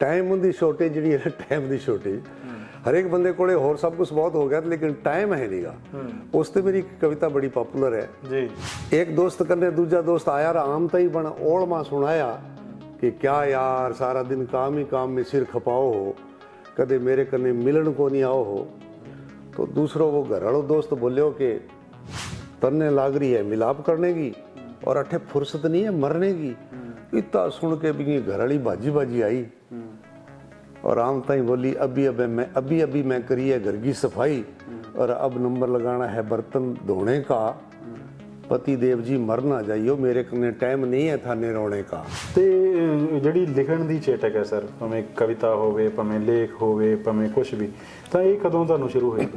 Time ਦੀ shortage ਜਿਹੜੀ ਹੈ time ਦੀ shortage ਹਰੇਕ ਬੰਦੇ ਕੋਲੇ ਹੋਰ ਸਭ ਕੁਝ ਬਹੁਤ ਹੋ ਗਿਆ ਲੇਕਿਨ ਟਾਈਮ ਹੈ ਨਹੀਂਗਾ ਉਸ ਤੇ ਮੇਰੀ ਇੱਕ ਕਵਿਤਾ ਬੜੀ ਪਪੂਲਰ ਹੈ ਜੀ एक दोस्त करने दूजा दोस्त आया राम तई बन ओढ़ मां सुनाया कि क्या यार सारा दिन काम ही काम में सिर खपाओ हो कदे मेरे कने मिलन को नहीं आओ हो तो दूसरो वो घराड़ो दोस्त बोलियो कि तन्ने लाग रही है मिलाप करने की और अठे फुर्सत नहीं है मरने की इतना सुन के भी घराड़ी बाजी बाजी आई और राम ताई बोली अभी अभी मैं अभी अभी मैं करी है घर की सफाई और अब नंबर लगाना है बर्तन धोने का पति देव जी मर ना जाइयो मेरे कने टाइम नहीं है थाने रोने का ਤੇ ਅਹ, ਜਿਹੜੀ ਲਿਖਣ ਦੀ ਚੇਟਕ ਹੈ ਸਰ ਭਾਵੇਂ ਕਵਿਤਾ ਹੋਵੇ ਭਾਵੇਂ ਲੇਖ ਹੋਵੇ ਭਾਵੇਂ ਕੁਝ ਵੀ ਤਾਂ ਇਹ ਕਦੋਂ ਤੁਹਾਨੂੰ ਸ਼ੁਰੂ ਹੋਈ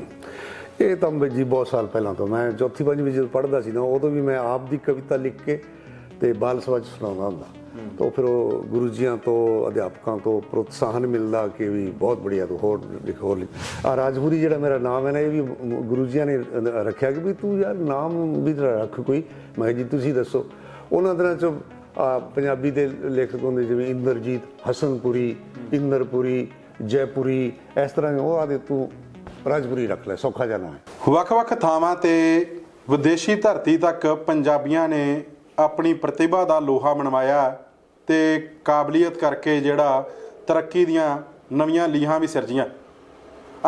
ਇਹ ਤਾਂ ਬਈ ਜੀ ਬਹੁਤ ਸਾਲ ਪਹਿਲਾਂ ਤੋਂ ਮੈਂ ਚੌਥੀ ਪੰਜਵੀਂ ਜਦੋਂ ਪੜ੍ਹਦਾ ਸੀ ਨਾ ਉਦੋਂ ਵੀ ਮੈਂ ਆਪ ਦੀ ਕਵਿਤਾ ਲਿਖ ਕੇ ਤੇ ਬਾਲ ਸਭਾ 'ਚ ਸੁਣਾਉਂਦਾ ਹੁੰਦਾ ਤਾਂ ਫਿਰ ਉਹ ਗੁਰੂ ਜੀਆਂ ਤੋਂ ਅਧਿਆਪਕਾਂ ਤੋਂ ਪ੍ਰੋਤਸਾਹਨ ਮਿਲਦਾ ਕਿ ਵੀ ਬਹੁਤ ਬੜੀਆ ਤੂੰ ਹੋਰ ਲਿਖ ਹੋਰ ਲਿਖ। ਆ ਰਾਜਪੁਰੀ ਜਿਹੜਾ ਮੇਰਾ ਨਾਮ ਹੈ ਨਾ ਇਹ ਵੀ ਗੁਰੂ ਜੀਆਂ ਨੇ ਰੱਖਿਆ ਕਿ ਵੀ ਤੂੰ ਯਾਰ ਨਾਮ ਵੀ ਰੱਖ ਕੋਈ। ਮੈਂ ਕਿਹਾ ਜੀ ਤੁਸੀਂ ਦੱਸੋ। ਉਹਨਾਂ ਦਿਨਾਂ 'ਚ ਪੰਜਾਬੀ ਦੇ ਲੇਖਕ ਹੁੰਦੇ ਜਿਵੇਂ ਇੰਦਰਜੀਤ ਹਸਨਪੁਰੀ ਇੰਦਰਪੁਰੀ ਜੈਪੁਰੀ ਇਸ ਤਰ੍ਹਾਂ ਉਹ ਆਦੇ ਤੂੰ ਰਾਜਪੁਰੀ ਰੱਖ ਲੈ ਸੌਖਾ ਜਾਣਾ ਹੈ ਵੱਖ-ਵੱਖ ਥਾਵਾਂ ਤੇ ਵਿਦੇਸ਼ੀ ਧਰਤੀ ਤੱਕ ਪੰਜਾਬੀਆਂ ਨੇ ਆਪਣੀ ਪ੍ਰਤਿਭਾ ਦਾ ਲੋਹਾ ਮਨਵਾਇਆ ਤੇ ਕਾਬਲੀਅਤ ਕਰਕੇ ਜਿਹੜਾ ਤਰੱਕੀ ਦੀਆਂ ਨਵੀਆਂ ਲੀਹਾਂ ਵੀ ਸਿਰਜੀਆਂ।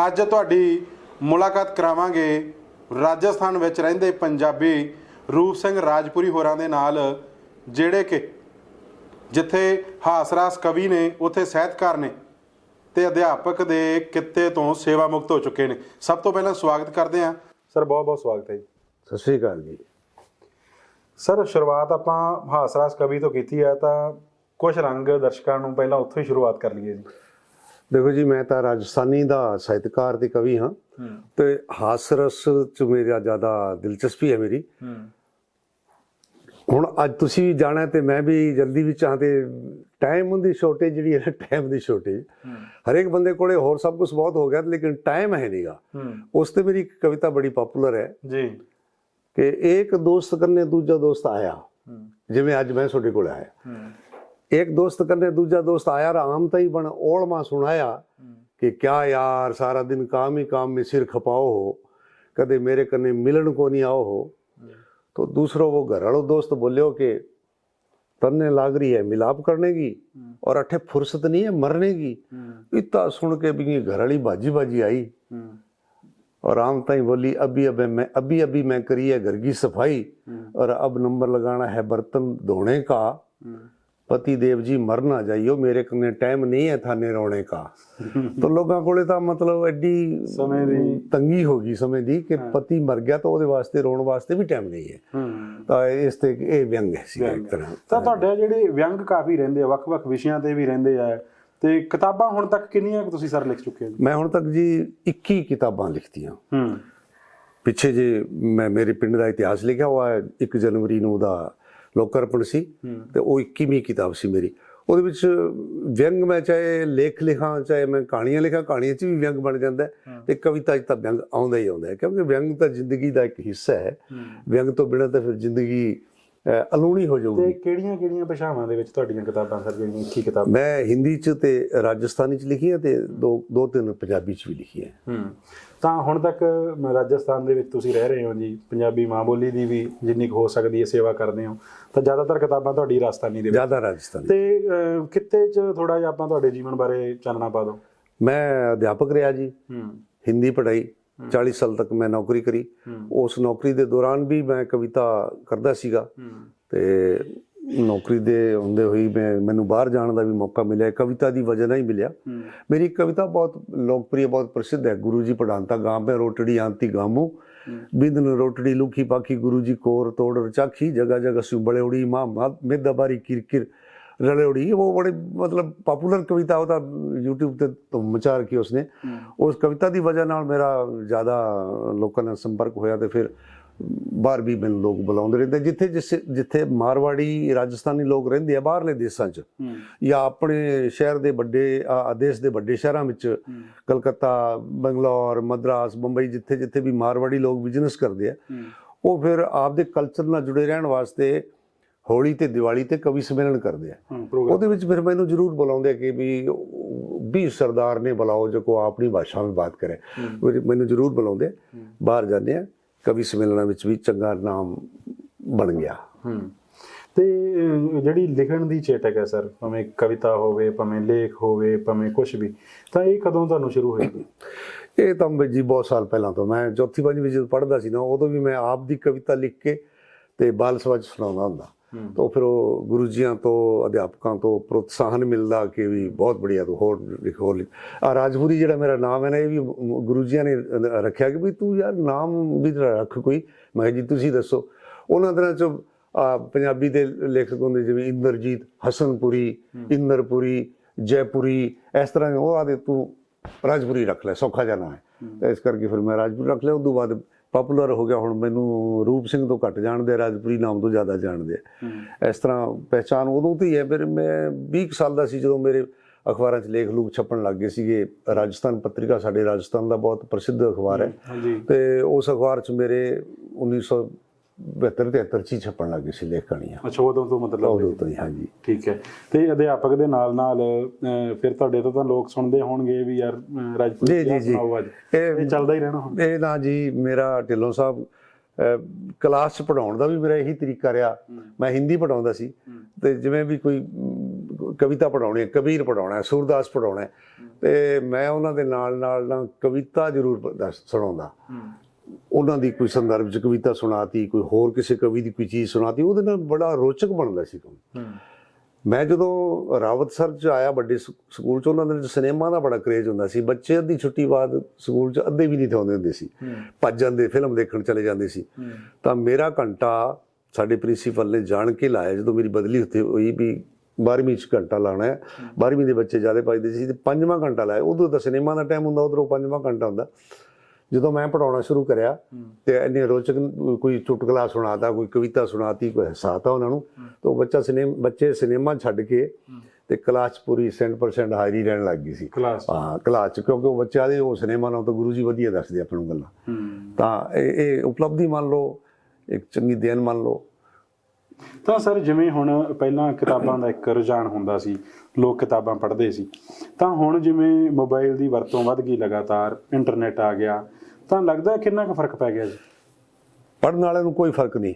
ਅੱਜ ਤੁਹਾਡੀ ਮੁਲਾਕਾਤ ਕਰਾਵਾਂਗੇ ਰਾਜਸਥਾਨ ਵਿੱਚ ਰਹਿੰਦੇ ਪੰਜਾਬੀ ਰੂਪ ਸਿੰਘ ਰਾਜਪੁਰੀ ਹੋਰਾਂ ਦੇ ਨਾਲ ਜਿਹੜੇ ਕਿ ਜਿੱਥੇ ਹਾਸਰਾਸ ਕਵੀ ਨੇ ਉੱਥੇ ਸਾਹਿਤਕਾਰ ਨੇ ਤੇ ਅਧਿਆਪਕ ਦੇ ਕਿੱਤੇ ਤੋਂ ਸੇਵਾ ਮੁਕਤ ਹੋ ਚੁੱਕੇ ਨੇ। ਸਭ ਤੋਂ ਪਹਿਲਾਂ ਸਵਾਗਤ ਕਰਦੇ ਹਾਂ। ਸਰ ਬਹੁਤ ਬਹੁਤ ਸਵਾਗਤ ਹੈ ਜੀ। ਸਤਿ ਸ਼੍ਰੀ ਅਕਾਲ ਜੀ। ਸਰ ਸ਼ੁਰੂਆਤ ਆਪਾਂ ਹਾਸਰਾਸ ਕਵੀ ਤੋਂ ਕੀਤੀ ਹੈ ਤਾਂ ਕੁਝ ਰੰਗ ਦਰਸ਼ਕਾਂ ਨੂੰ ਪਹਿਲਾਂ ਉੱਥੋਂ ਹੀ ਸ਼ੁਰੂਆਤ ਕਰ ਲਈਏ ਜੀ। ਦੇਖੋ ਜੀ ਮੈਂ ਤਾਂ ਰਾਜਸਥਾਨੀ ਦਾ ਸਾਹਿਤਕਾਰ ਤੇ ਕਵੀ ਹਾਂ ਤੇ ਹਾਸ ਰਸ ਚ ਮੇਰਾ ਜ਼ਿਆਦਾ ਦਿਲਚਸਪੀ ਹੈ ਮੇਰੀ। ਹੁਣ ਅੱਜ ਤੁਸੀਂ ਵੀ ਜਾਣਾ ਤੇ ਮੈਂ ਵੀ ਜਲਦੀ ਵੀ ਚਾਹਤੇ ਟਾਈਮ ਦੀ ਸ਼ੋਰਟੇਜ ਜਿਹੜੀ ਹੈ ਟਾਈਮ ਦੀ ਸ਼ੋਰਟੇਜ ਹਰੇਕ ਬੰਦੇ ਕੋਲੇ ਹੋਰ ਸਭ ਕੁਝ ਬਹੁਤ ਹੋ ਗਿਆ ਲੇਕਿਨ ਟਾਈਮ ਹੈ ਨਹੀਂਗਾ ਹੂੰ। ਉਸ ਤੇ ਮੇਰੀ ਕਵਿਤਾ ਬੜੀ ਪਪੂਲਰ ਹੈ। ਜੀ। ਕਿ ਇੱਕ ਦੋਸਤ ਕਰਨੇ ਦੂਜਾ ਦੋਸਤ ਆਇਆ ਹੂੰ ਜਿਵੇਂ ਅੱਜ ਮੈਂ ਤੁਹਾਡੇ ਕੋਲ ਆਇਆ ਹੂੰ एक दोस्त करने दूजा दोस्त आया राम तई बन ओढ़ मां सुनाया कि क्या यार सारा दिन काम ही काम में सिर खपाओ हो कदे मेरे कने मिलन को नहीं आओ हो तो दूसरो वो घराड़ो दोस्त बोलियो कि तन्ने लाग रही है मिलाप करने की और अठे फुर्सत नहीं है मरने की इतना सुन के भी घराड़ी बाजी बाजी आई ਹੂੰ और राम ताई बोली अभी अभी मैं अभी अभी मैं करी है घर की सफाई और अब नंबर लगाना है बर्तन धोने का ਪਤੀ ਦੇਵ ਜੀ ਮਰ ਨਾ ਜਾਈਓ ਮੇਰੇ ਕੋਨੇ ਟਾਈਮ ਨਹੀਂ ਹੈ ਥਾਨੇ ਰੋਣੇ ਕਾ ਤਾਂ ਲੋਕਾਂ ਕੋਲੇ ਤਾਂ ਮਤਲਬ ਐਡੀ ਸਮੇਂ ਦੀ ਤੰਗੀ ਹੋ ਗਈ ਸਮੇਂ ਦੀ ਕਿ ਪਤੀ ਮਰ ਗਿਆ ਤਾਂ ਉਹਦੇ ਵਾਸਤੇ ਰੋਣ ਵਾਸਤੇ ਵੀ ਟਾਈਮ ਨਹੀਂ ਹੈ ਹੂੰ ਤਾਂ ਇਸ ਤੇ ਇਹ ਵਿਅੰਗ ਹੈ ਸੀ ਇੱਕ ਤਰ੍ਹਾਂ ਤਾਂ ਤੁਹਾਡੇ ਜਿਹੜੇ ਵਿਅੰਗ ਕਾਫੀ ਰਹਿੰਦੇ ਆ ਵੱਖ-ਵੱਖ ਵਿਸ਼ਿਆਂ ਤੇ ਵੀ ਰਹਿੰਦੇ ਆ ਤੇ ਕਿਤਾਬਾਂ ਹੁਣ ਤੱਕ ਕਿੰਨੀਆਂ ਕੁ ਤੁਸੀਂ ਸਰ ਲਿਖ ਚੁੱਕੇ ਹੋ ਜੀ? ਮੈਂ ਹੁਣ ਤੱਕ ਜੀ 21 ਕਿਤਾਬਾਂ ਲਿਖਤੀਆਂ। ਹੂੰ। ਪਿੱਛੇ ਜੇ ਮੈਂ ਮੇਰੇ ਪਿੰਡ ਦਾ ਇਤਿਹਾਸ ਲਿਖਿਆ ਹੋਇਆ ਹੈ 1 ਜਨਵਰੀ ਨੂੰ ਉਹਦਾ ਲੋਕਾਰਪਣ ਸੀ ਤੇ ਉਹ 21ਵੀਂ ਕਿਤਾਬ ਸੀ ਮੇਰੀ। ਉਹਦੇ ਵਿੱਚ ਵਿਅੰਗ ਮੈਂ ਚਾਹੇ ਲੇਖ ਲਿਖਾਂ ਚਾਹੇ ਮੈਂ ਕਹਾਣੀਆਂ ਲਿਖਾਂ ਕਹਾਣੀਆਂ 'ਚ ਵੀ ਵਿਅੰਗ ਬਣ ਜਾਂਦਾ ਤੇ ਕਵਿਤਾ 'ਚ ਤਾਂ ਵਿਅੰਗ ਆਉਂਦਾ ਹੀ ਆਉਂਦਾ ਹੈ ਕਿਉਂਕਿ ਵਿਅੰਗ ਤਾਂ ਜ਼ਿੰਦਗੀ ਦਾ ਇੱਕ ਹਿੱਸਾ ਹੈ। ਵਿਅੰਗ ਤੋਂ ਬਿਨਾਂ ਤਾਂ ਫਿਰ ਜ਼ਿੰਦਗੀ ਅਲੂਣੀ ਹੋ ਤੇ ਜਾਊਗੀ ਕਿਹੜੀਆਂ-ਕਿਹੜੀਆਂ ਭਾਸ਼ਾਵਾਂ ਦੇ ਵਿੱਚ ਤੁਹਾਡੀਆਂ ਕਿਤਾਬਾਂ ਸਰ ਜਿਹੜੀਆਂ ਇੱਕ ਕਿਤਾਬ? ਮੈਂ ਹਿੰਦੀ 'ਚ ਤੇ ਰਾਜਸਥਾਨੀ 'ਚ ਲਿਖੀਆਂ ਤੇ ਦੋ ਦੋ ਤਿੰਨ ਪੰਜਾਬੀ 'ਚ ਵੀ ਲਿਖੀਆਂ। ਹੂੰ। ਤਾਂ ਹੁਣ ਤੱਕ ਮ- ਰਾਜਸਥਾਨ ਦੇ ਵਿੱਚ ਤੁਸੀਂ ਰਹਿ ਰਹੇ ਹੋ ਜੀ ਪੰਜਾਬੀ ਮਾਂ ਬੋਲੀ ਦੀ ਵੀ ਜਿੰਨੀ ਕੁ ਹੋ ਸਕਦੀ ਹੈ ਸੇਵਾ ਕਰਦੇ ਹੋ ਤਾਂ ਜ਼ਿਆਦਾਤਰ ਕਿਤਾਬਾਂ ਤੁਹਾਡੀ ਰਾਜਸਥਾਨੀ ਦੇ ਵਿੱਚ। ਜ਼ਿਆਦਾ ਰਾਜਸਥਾਨੀ। ਤੇ ਕਿੱਤੇ 'ਚ ਥੋੜਾ ਜਿਹਾ ਆਪਾਂ ਤੁਹਾਡੇ ਜੀਵਨ ਬਾਰੇ ਚਾਨਣਾ ਪਾ ਦਿਓ। ਮੈਂ ਅਧਿਆਪਕ ਰਿਹਾ ਜੀ ਹੂੰ। ਹਿੰਦੀ ਪੜ੍ਹਾਈ। 40 ਸਾਲ ਤੱਕ ਮੈਂ ਨੌਕਰੀ ਕਰੀ। ਉਸ ਨੌਕਰੀ ਦੇ ਦੌਰਾਨ ਵੀ ਮੈਂ ਕਵਿਤਾ ਕਰਦਾ ਸੀਗਾ। ਤੇ ਨੌਕਰੀ ਦੇ ਹੁੰਦੇ ਹੋਈ ਮੈਂ ਮੈਨੂੰ ਬਾਹਰ ਜਾਣ ਦਾ ਵੀ ਮੌਕਾ ਮਿਲਿਆ। ਕਵਿਤਾ ਦੀ ਵਜ੍ਹਾ ਨਾਲ ਹੀ ਮਿਲਿਆ। ਮੇਰੀ ਕਵਿਤਾ ਬਹੁਤ ਲੋਕਪ੍ਰਿਯ ਬਹੁਤ ਪ੍ਰਸਿੱਧ ਹੈ। ਗੁਰੂ ਜੀ ਪੜਾਂਤਾ ਗਾਂਬੇ ਰੋਟੜੀ ਆਂਤੀ ਗਾਮੋ। ਬਿੰਦਨ ਰੋਟੜੀ ਲੁਖੀ ਪਾਖੀ ਗੁਰੂ ਜੀ ਕੋਰ ਤੋੜ ਰਚਾਖੀ। ਜਗਾ ਜਗਾ ਸੁ ਬੜੇਉੜੀ ਮਾਂ ਮੇਦਾ ਬਾਰੀ ਕਿਰਕਿਰ। ਰਲੇਉੜੀ ਉਹ ਬੜੇ ਮਤਲਬ ਪਪੂਲਰ ਕਵਿਤਾ ਉਹਦਾ YouTube ਤੇ ਧੁੰਮ ਮਚਾ ਰੱਖੀ ਉਸਨੇ ਉਸ ਕਵਿਤਾ ਦੀ ਵਜ੍ਹਾ ਨਾਲ ਮੇਰਾ ਜ਼ਿਆਦਾ ਲੋਕਾਂ ਨਾਲ ਸੰਪਰਕ ਹੋਇਆ ਤੇ ਫਿਰ ਬਾਹਰ ਵੀ ਮੈਨੂੰ ਲੋਕ ਬੁਲਾਉਂਦੇ ਰਹਿੰਦੇ ਜਿੱਥੇ ਜਿੱਥੇ ਮਾਰਵਾੜੀ ਰਾਜਸਥਾਨੀ ਲੋਕ ਰਹਿੰਦੇ ਆ ਬਾਹਰਲੇ ਦੇਸ਼ਾਂ 'ਚ ਜਾਂ ਆਪਣੇ ਸ਼ਹਿਰ ਦੇ ਵੱਡੇ ਆ, ਦੇਸ਼ ਦੇ ਵੱਡੇ ਸ਼ਹਿਰਾਂ ਵਿੱਚ ਕਲਕੱਤਾ ਬੰਗਲੌਰ ਮਦਰਾਸ ਬੰਬਈ ਜਿੱਥੇ ਜਿੱਥੇ ਵੀ ਮਾਰਵਾੜੀ ਲੋਕ ਬਿਜ਼ਨਸ ਕਰਦੇ ਆ ਉਹ ਫਿਰ ਆਪਦੇ ਕਲਚਰ ਨਾਲ ਜੁੜੇ ਰਹਿਣ ਵਾਸਤੇ ਹੋਲੀ ਤੇ ਦੀਵਾਲੀ ਤੇ ਕਵੀ ਸੰਮੇਲਨ ਕਰਦੇ ਆ। ਉਹਦੇ ਵਿੱਚ ਫਿਰ ਮੈਨੂੰ ਜ਼ਰੂਰ ਬੁਲਾਉਂਦੇ ਕਿ ਵੀ ਵੀ ਸਰਦਾਰ ਨੇ ਬੁਲਾਓ ਜੋ ਕੋ ਆਪਣੀ ਭਾਸ਼ਾ ਵਿੱਚ ਬਾਤ ਕਰੇ। ਮੈਨੂੰ ਜ਼ਰੂਰ ਬੁਲਾਉਂਦੇ ਬਾਹਰ ਜਾਂਦੇ ਆ। ਕਵੀ ਸੰਮੇਲਨਾਂ ਵਿੱਚ ਵੀ ਚੰਗਾ ਨਾਮ ਬਣ ਗਿਆ। ਤੇ ਜਿਹੜੀ ਲਿਖਣ ਦੀ ਚੇਟਕ ਹੈ ਸਰ ਭਾਵੇਂ ਕਵਿਤਾ ਹੋਵੇ ਭਾਵੇਂ ਲੇਖ ਹੋਵੇ ਭਾਵੇਂ ਕੁਝ ਵੀ ਤਾਂ ਇਹ ਕਦੋਂ ਤੁਹਾਨੂੰ ਸ਼ੁਰੂ ਹੋਈ? ਇਹ ਤਾਂ ਜੀ ਬਹੁਤ ਸਾਲ ਪਹਿਲਾਂ ਤੋਂ ਮੈਂ ਚੌਥੀ ਪੰਜਵੀਂ ਜਦੋਂ ਪੜ੍ਹਦਾ ਸੀ ਨਾ ਉਦੋਂ ਵੀ ਮੈਂ ਆਪ ਦੀ ਕਵਿਤਾ ਲਿਖ ਕੇ ਤੇ ਬਾਲ ਸਭਾ 'ਚ ਸੁਣਾਉਂਦਾ ਹੁੰਦਾ। ਤਾਂ ਫਿਰ ਉਹ ਗੁਰੂ ਜੀਆਂ ਤੋਂ ਅਧਿਆਪਕਾਂ ਤੋਂ ਪ੍ਰੋਤਸਾਹਨ ਮਿਲਦਾ ਕਿ ਵੀ ਬਹੁਤ ਬੜੀਆ ਤੂੰ ਹੋਰ ਲਿਖ। ਆ ਰਾਜਪੁਰੀ ਜਿਹੜਾ ਮੇਰਾ ਨਾਮ ਹੈ ਨਾ ਇਹ ਵੀ ਗੁਰੂ ਜੀਆਂ ਨੇ ਰੱਖਿਆ ਕਿ ਵੀ ਤੂੰ ਯਾਰ ਨਾਮ ਵੀ ਤੇਰਾ ਰੱਖ ਕੋਈ। ਮੈਂ ਜੀ ਤੁਸੀਂ ਦੱਸੋ। ਉਹਨਾਂ ਦਿਨਾਂ ਚ ਪੰਜਾਬੀ ਦੇ ਲੇਖਕ ਹੁੰਦੇ ਜਿਵੇਂ ਇੰਦਰਜੀਤ ਹਸਨਪੁਰੀ ਇੰਦਰਪੁਰੀ ਜੈਪੁਰੀ ਇਸ ਤਰ੍ਹਾਂ ਉਹ ਆਦੇ ਤੂੰ ਰਾਜਪੁਰੀ ਰੱਖ ਲੈ ਸੌਖਾ ਜਾਣਾ ਹੈ। ਇਸ ਕਰਕੇ ਫਿਰ ਮੈਂ ਰਾਜਪੁਰੀ ਰੱਖ ਲਿਆ ਉਸ ਤੋਂ ਬਾਅਦ ਪਪੂਲਰ ਹੋ ਗਿਆ ਹੁਣ ਮੈਨੂੰ ਰੂਪ ਸਿੰਘ ਤੋਂ ਘੱਟ ਜਾਣਦੇ ਆ, ਰਾਜਪੁਰੀ ਨਾਮ ਤੋਂ ਜ਼ਿਆਦਾ ਜਾਣਦੇ ਆ। ਇਸ ਤਰ੍ਹਾਂ ਪਹਿਚਾਨ ਉਦੋਂ ਤੋਂ ਹੀ ਹੈ ਫਿਰ ਮੈਂ 20 ਕੁ ਸਾਲ ਦਾ ਸੀ ਜਦੋਂ ਮੇਰੇ ਅਖਬਾਰਾਂ 'ਚ ਲੇਖ ਲੂਖ ਛਪਣ ਲੱਗ ਗਏ ਸੀਗੇ। ਰਾਜਸਥਾਨ ਪੱਤਰਿਕਾ ਸਾਡੇ ਰਾਜਸਥਾਨ ਦਾ ਬਹੁਤ ਪ੍ਰਸਿੱਧ ਅਖਬਾਰ ਹੈ। ਤੇ ਉਸ ਅਖਬਾਰ 'ਚ ਮੇਰੇ 1972 73 ਚ ਹੀ ਛਪਣ ਲੱਗ ਸੀ ਲੇਖ ਕਹਾਣੀਆਂ ਅੱਛਾ ਉਦੋਂ ਤੋਂ ਮਤਲਬ ਉਦੋਂ ਤੋਂ ਹੀ ਹਾਂਜੀ। ਠੀਕ ਹੈ। ਤੇ ਅਧਿਆਪਕ ਦੇ ਨਾਲ ਨਾਲ ਅਹ, ਫਿਰ ਤੁਹਾਡੇ ਤੋਂ ਤਾਂ ਲੋਕ ਸੁਣਦੇ ਹੋਣਗੇ ਵੀ ਯਾਰ ਅਹ, ਰਾਜਪੂਤ ਜੀ, ਜੀ, ਜੀ। ਸੁਣਾਓ ਅੱਜ। ਇਹ ਇਹ ਚੱਲਦਾ ਹੀ ਰਹਿਣਾ ਹੁਣ। ਇਹ ਨਾ ਜੀ ਮੇਰਾ ਢਿੱਲੋਂ ਸਾਹਿਬ ਅਹ, ਕਲਾਸ ਚ ਪੜਾਉਣ ਦਾ ਵੀ ਮੇਰਾ ਇਹੀ ਤਰੀਕਾ ਰਿਹਾ। ਮੈਂ ਹਿੰਦੀ ਪੜਾਉਂਦਾ ਸੀ। ਤੇ ਜਿਵੇਂ ਵੀ ਕੋਈ ਅਮ, ਕਵਿਤਾ ਪੜਾਉਣੀ ਹੈ ਕਬੀਰ ਪੜਾਉਣਾ ਹੈ ਸੂਰਦਾਸ ਪੜਾਉਣਾ ਹੈ ਤੇ ਮੈਂ ਉਹਨਾਂ ਦੇ ਨਾਲ ਨਾਲ ਨਾ ਕਵਿਤਾ ਜ਼ਰੂਰ ਦੱਸ- ਸੁਣਾਉਂਦਾ। ਉਹਨਾਂ ਦੀ ਕੋਈ ਸੰਦਰਭ ਚ ਕਵਿਤਾ ਸੁਣਾਤੀ ਕੋਈ ਹੋਰ ਕਿਸੇ ਕਵੀ ਦੀ ਕੋਈ ਚੀਜ਼ ਸੁਣਾਤੀ ਉਹਦੇ ਨਾਲ ਬੜਾ ਰੋਚਕ ਬਣਦਾ ਸੀ ਕੰਮ ਮੈਂ ਜਦੋਂ ਰਾਵਤ ਸਰ ਚ ਆਇਆ ਵੱਡੇ ਸਕੂਲ ਚ ਉਹਨਾਂ ਦੇ ਸਿਨੇਮਾ ਦਾ ਬੜਾ ਕਰੇਜ ਹੁੰਦਾ ਸੀ। ਬੱਚੇ ਅੱਧੀ ਛੁੱਟੀ ਬਾਅਦ ਸਕੂਲ ਚ ਅੱਧੇ ਵੀ ਨਹੀਂ ਥਾਉਂਦੇ ਹੁੰਦੇ ਸੀ। ਭੱਜ ਜਾਂਦੇ ਫਿਲਮ ਦੇਖਣ ਚਲੇ ਜਾਂਦੇ ਸੀ। ਤਾਂ ਮੇਰਾ ਘੰਟਾ ਸਾਡੇ ਪ੍ਰਿੰਸੀਪਲ ਨੇ ਜਾਣ ਕੇ ਲਾਇਆ। ਜਦੋਂ ਮੇਰੀ ਬਦਲੀ ਉੱਥੇ ਹੋਈ ਵੀ 12ਵੀਂ ਚ ਘੰਟਾ ਲਾਣਾ ਹੈ 12ਵੀਂ ਦੇ ਬੱਚੇ ਜ਼ਿਆਦਾ ਭੱਜਦੇ ਸੀ ਤੇ ਪੰਜਵਾਂ ਘੰਟਾ ਲਾਇਆ। ਉਦੋਂ ਤਾਂ ਸਿਨੇਮਾ ਦਾ ਟਾਈਮ ਹੁੰਦਾ ਉਧਰੋਂ ਪੰਜਵਾਂ ਘੰਟਾ ਹੁੰਦਾ। ਜਦੋਂ ਮੈਂ ਪੜਾਉਣਾ ਸ਼ੁਰੂ ਕਰਿਆ ਤੇ ਇੰਨੇ ਰੋਚਕ ਕੋਈ ਚੁਟਕਲਾ ਸੁਣਾਤਾ ਕੋਈ ਕਵਿਤਾ ਸੁਣਾਤੀ ਕੋਈ ਹਸਾਤਾ ਉਹਨਾਂ ਨੂੰ ਤਾਂ ਉਹ ਬੱਚਾ ਸਿਨੇਮਾ ਬੱਚੇ ਸਿਨੇਮਾ ਛੱਡ ਕੇ ਤੇ ਕਲਾਸ ਪੂਰੀ 100% ਹਾਜ਼ਰੀ ਰਹਿਣ ਲੱਗ ਗਈ ਸੀ। ਹਾਂ ਕਲਾਸ 'ਚ ਕਿਉਂਕਿ ਉਹ ਬੱਚਿਆਂ ਦੇ ਉਹ ਸਿਨੇਮਾ ਨਾਲ ਤਾਂ ਗੁਰੂ ਜੀ ਵਧੀਆ ਦੱਸਦੇ ਆਪਾਂ ਨੂੰ ਗੱਲਾਂ। ਤਾਂ ਇਹ ਇਹ ਉਪਲਬਧੀ ਮੰਨ ਲਓ ਇੱਕ ਚੰਗੀ ਦੇਣ ਮੰਨ ਲਓ। ਤਾਂ ਸਰ ਜਿਵੇਂ ਹੁਣ ਪਹਿਲਾਂ ਕਿਤਾਬਾਂ ਦਾ ਇੱਕ ਰੁਝਾਨ ਹੁੰਦਾ ਸੀ ਲੋਕ ਕਿਤਾਬਾਂ ਪੜ੍ਹਦੇ ਸੀ ਤਾਂ ਹੁਣ ਜਿਵੇਂ ਮੋਬਾਈਲ ਦੀ ਵਰਤੋਂ ਵੱਧ ਗਈ ਲਗਾਤਾਰ ਇੰਟਰਨੈਟ ਆ ਗਿਆ ਤਾਂ ਲੱਗਦਾ ਕਿੰਨਾ ਕੁ ਫ਼ਰਕ ਪੈ ਗਿਆ ਜੀ। ਪੜਨ ਵਾਲੇ ਨੂੰ ਕੋਈ ਫ਼ਰਕ ਨਹੀਂ।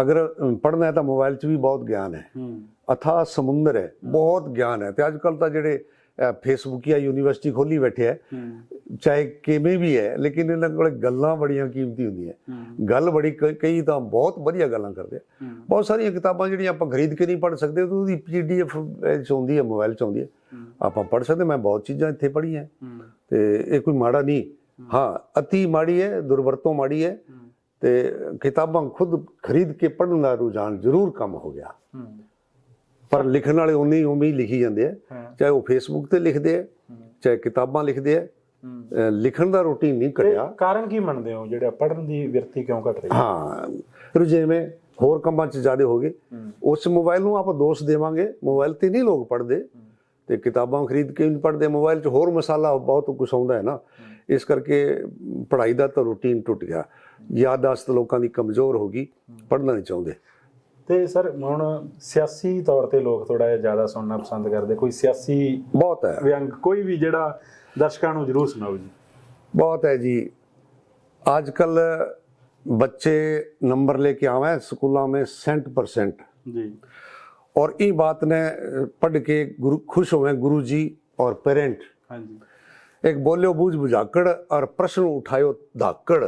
ਅਗਰ ਅ, ਪੜ੍ਹਨਾ ਹੈ ਤਾਂ ਮੋਬਾਈਲ 'ਚ ਵੀ ਬਹੁਤ ਗਿਆਨ ਹੈ। ਅਥਾ ਸਮੁੰਦਰ ਹੈ ਬਹੁਤ ਗਿਆਨ ਹੈ। ਤੇ ਅੱਜ ਕੱਲ ਤਾਂ ਜਿਹੜੇ ਫੇਸਬੁੱਕ ਜਾਂ ਯੂਨੀਵਰਸਿਟੀ ਖੋਲੀ ਬੈਠੇ ਹੈ ਚਾਹੇ ਕਿਵੇਂ ਵੀ ਹੈ ਲੇਕਿਨ ਇਹਨਾਂ ਕੋਲ ਗੱਲਾਂ ਬੜੀਆਂ ਕੀਮਤੀ ਹੁੰਦੀਆਂ ਗੱਲ ਬੜੀ ਕਈ ਤਾਂ ਬਹੁਤ ਵਧੀਆ ਗੱਲਾਂ ਕਰਦੇ ਆ। ਬਹੁਤ ਸਾਰੀਆਂ ਕਿਤਾਬਾਂ ਜਿਹੜੀਆਂ ਆਪਾਂ ਖਰੀਦ ਕੇ ਨਹੀਂ ਪੜ੍ਹ ਸਕਦੇ ਉਹਦੀ ਪੀਡੀਐਫ ਚ ਆਉਂਦੀ ਹੈ ਮੋਬਾਈਲ ਚ ਆਉਂਦੀ ਹੈ। ਆਪਾਂ ਪੜ੍ਹ ਸਕਦੇ ਮੈਂ ਬਹੁਤ ਚੀਜ਼ਾਂ ਇੱਥੇ ਪੜ੍ਹੀਆਂ ਤੇ ਇਹ ਕੋਈ ਮਾੜਾ ਨਹੀਂ। ਹਾਂ ਅਤੀ ਮਾੜੀ ਹੈ ਦੁਰਵਰਤੋਂ ਮਾੜੀ ਹੈ ਤੇ ਕਿਤਾਬਾਂ ਖੁਦ ਖਰੀਦ ਕੇ ਪੜ੍ਹਨ ਦਾ ਰੁਝਾਨ ਜ਼ਰੂਰ ਕੰਮ ਹੋ ਗਿਆ। ਪਰ ਲਿਖਣ ਵਾਲੇ ਉਨੇ ਹੀ ਲਿਖੀ ਜਾਂਦੇ ਆ ਚਾਹੇ ਉਹ ਫੇਸਬੁੱਕ ਤੇ ਲਿਖਦੇ ਆ ਚਾਹੇ ਕਿਤਾਬਾਂ ਲਿਖਦੇ ਆ ਲਿਖਣ ਦਾ ਰੁਟੀਨ ਨਹੀਂ ਘਟਿਆ। ਕਾਰਨ ਕੀ ਮੰਨਦੇ ਹੋ ਜਿਹੜਾ ਪੜ੍ਹਨ ਦੀ ਵਿਰਤੀ ਕਿਉਂ ਘਟ ਰਹੀ ਹੈ? ਰੁਝੇਵੇਂ ਹੋਰ ਕੰਮਾਂ 'ਚ ਜ਼ਿਆਦਾ ਹੋ ਗਏ। ਉਸ ਮੋਬਾਈਲ ਨੂੰ ਆਪਾਂ ਦੋਸ਼ ਦੇਵਾਂਗੇ ਮੋਬਾਈਲ ਤੇ ਨਹੀਂ ਲੋਕ ਪੜ੍ਹਦੇ ਤੇ ਕਿਤਾਬਾਂ ਖਰੀਦ ਕੇ ਨਹੀਂ ਪੜ੍ਹਦੇ ਮੋਬਾਈਲ 'ਚ ਹੋਰ ਮਸਾਲਾ ਬਹੁਤ ਕੁਝ ਆਉਂਦਾ ਹੈ ਨਾ। ਇਸ ਕਰਕੇ ਪੜ੍ਹਾਈ ਦਾ ਤਾਂ ਰੂਟੀਨ ਟੁੱਟ ਗਿਆ ਯਾਦਾਸ਼ਤ ਲੋਕਾਂ ਦੀ ਕਮਜ਼ੋਰ ਹੋ ਗਈ ਪੜ੍ਹਨਾ ਨਹੀਂ ਚਾਹੁੰਦੇ ਤੇ ਸਰ ਹੁਣ ਸਿਆਸੀ ਤੌਰ ਤੇ ਲੋਕ ਥੋੜਾ ਜਿਹਾ ਜ਼ਿਆਦਾ ਸੁਣਨਾ ਪਸੰਦ ਕਰਦੇ ਕੋਈ ਸਿਆਸੀ ਬਹੁਤ ਹੈ ਵਿਅੰਗ ਕੋਈ ਵੀ ਜਿਹੜਾ ਦਰਸ਼ਕਾਂ ਨੂੰ ਜ਼ਰੂਰ ਸੁਣਾਓ ਜੀ बहुत है जी आजकल बच्चे नंबर लेके आवे हैं स्कूलों में सेंट परसेंट ਜੀ और ई बात ने पढ़ के गुरु खुश हुए गुरु जी और पेरेंट ਹਾਂਜੀ एक એક બોલ્યો બૂજ બુજાકડ ઓર પ્રશ્ન ઉઠાયો ધાકડ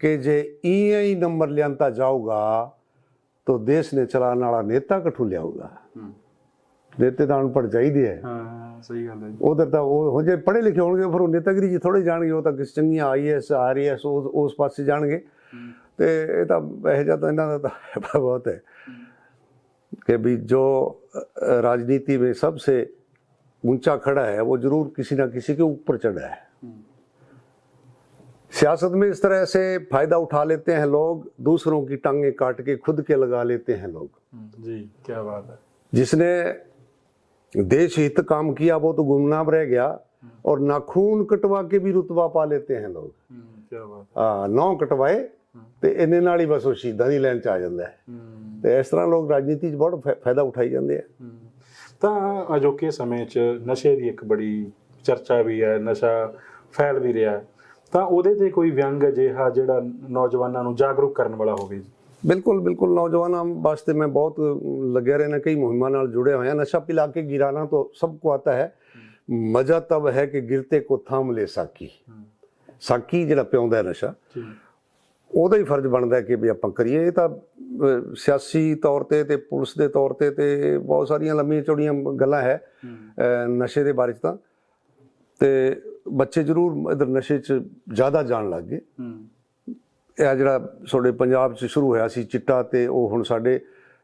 કે જે ઈ નંબર લેતા જાઓગા તો દેશને ચલાવનાર વાળા નેતા કઠੂ ਲਿਆਊਗਾ ਨੇਤੇ ਤਾਂ ਅਨਪੜ ਚਾਹੀਦੇ ਹੈ ਹਾਂ ਸਹੀ ਗੱਲ ਹੈ ਉਧਰ ਤਾਂ ਉਹ ਹੋ ਜੇ ਪੜੇ ਲਿਖੇ ਹੋਣਗੇ ਫਿਰ ਉਹ ਨੇਤਾਗਰੀ ਜੀ ਥੋੜੇ ਜਾਣਗੇ ਉਹ ਤਾਂ ਕਿਸ ਚੰਗੀਆਂ ਆਈਐਸ ਆਰਐਸ ਉਸ ਪਾਸੇ ਜਾਣਗੇ ਤੇ ਇਹ ਤਾਂ ਇਹ ਜਾਂ ਤਾਂ ਇਹਨਾਂ ਦਾ ਤਾਂ ਬਹੁਤ ਹੈ ਕਿ ਵੀ ਜੋ ਰਾਜਨੀਤੀ ਵਿੱਚ ਸਭ ਸਭਸੇ ऊंचा खड़ा है वो जरूर किसी ना किसी के ऊपर चढ़ा है सियासत में इस तरह से फायदा उठा लेते हैं लोग दूसरों की टांगे काट के खुद के लगा लेते हैं लोग हम्म, जी क्या बात है जिसने देश हित काम किया वो तो गुमनाम रह गया और नाखून कटवा के भी रुतबा पा लेते हैं लोग हम्म, क्या बात ਆ ਨੌ ਕਟਵਾਏ ਤੇ ਇੰਨੇ ਨਾਲ ਹੀ ਬਸ ਉਹ ਸ਼ਹੀਦਾਂ ਦੀ ਲਾਈਨ ਚ ਆ ਜਾਂਦਾ ਹੈ हम्म, ਤੇ ਇਸ ਤਰ੍ਹਾਂ ਲੋਕ ਰਾਜਨੀਤੀ 'ਚ ਬਹੁਤ ਫਾ- ਫਾਇਦਾ ਉਠਾਈ ਜਾਂਦੇ ਆ ਤਾਂ ਅਜੋਕੇ ਸਮੇਂ 'ਚ ਨਸ਼ੇ ਦੀ ਇੱਕ ਬੜੀ ਚਰਚਾ ਵੀ ਹੈ ਨਸ਼ਾ ਫੈਲ ਵੀ ਰਿਹਾ ਹੈ। ਤਾਂ ਉਹਦੇ ਤੇ ਕੋਈ ਵਿਅੰਗ ਅਜਿਹਾ ਜਿਹੜਾ ਨੌਜਵਾਨਾਂ ਨੂੰ ਜਾਗਰੂਕ ਕਰਨ ਵਾਲਾ ਹੋਵੇ ਜੀ? ਬਿਲਕੁਲ ਬਿਲਕੁਲ। ਨੌਜਵਾਨਾਂ ਵਾਸਤੇ ਮੈਂ ਬਹੁਤ ਲੱਗਿਆ ਨੇ ਕਈ ਮੁਹਿੰਮਾਂ ਨਾਲ ਜੁੜੇ ਹੋਏ ਹਾਂ ਨਸ਼ਾ ਪਿਲਾ ਕੇ ਗਿਰਾਣਾ ਤਾਂ ਸਭ ਕੋ ਆਤਾ ਹੈ। ਮਜ਼ਾ ਤਬ ਹੈ ਕਿ ਗਿਰਤੇ ਕੋ ਥਾਮ ਲੈ ਸਾਕੀ। ਸਾਕੀ ਜਿਹੜਾ ਪਿਉਂਦਾ ਨਸ਼ਾ। ਉਹਦਾ ਹੀ ਫਰਜ਼ ਬਣਦਾ ਕਿ ਵੀ ਆਪਾਂ ਕਰੀਏ। ਇਹ ਤਾਂ ਸਿਆਸੀ ਤੌਰ ਤੇ ਤੇ ਪੁਲਿਸ ਦੇ ਤੌਰ ਤੇ ਤੇ ਬਹੁਤ ਸਾਰੀਆਂ ਲੰਮੀਆਂ ਚੌੜੀਆਂ ਗੱਲਾਂ ਹੈ ਨਸ਼ੇ ਦੇ ਬਾਰੇ ਚ ਤਾਂ। ਤੇ ਬੱਚੇ ਜ਼ਰੂਰ ਇਧਰ ਨਸ਼ੇ 'ਚ ਜ਼ਿਆਦਾ ਜਾਣ ਲੱਗ ਗਏ। ਇਹ ਆ ਜਿਹੜਾ ਤੁਹਾਡੇ ਪੰਜਾਬ 'ਚ ਸ਼ੁਰੂ ਹੋਇਆ ਸੀ ਚਿੱਟਾ ਤੇ ਉਹ ਹੁਣ ਸਾਡੇ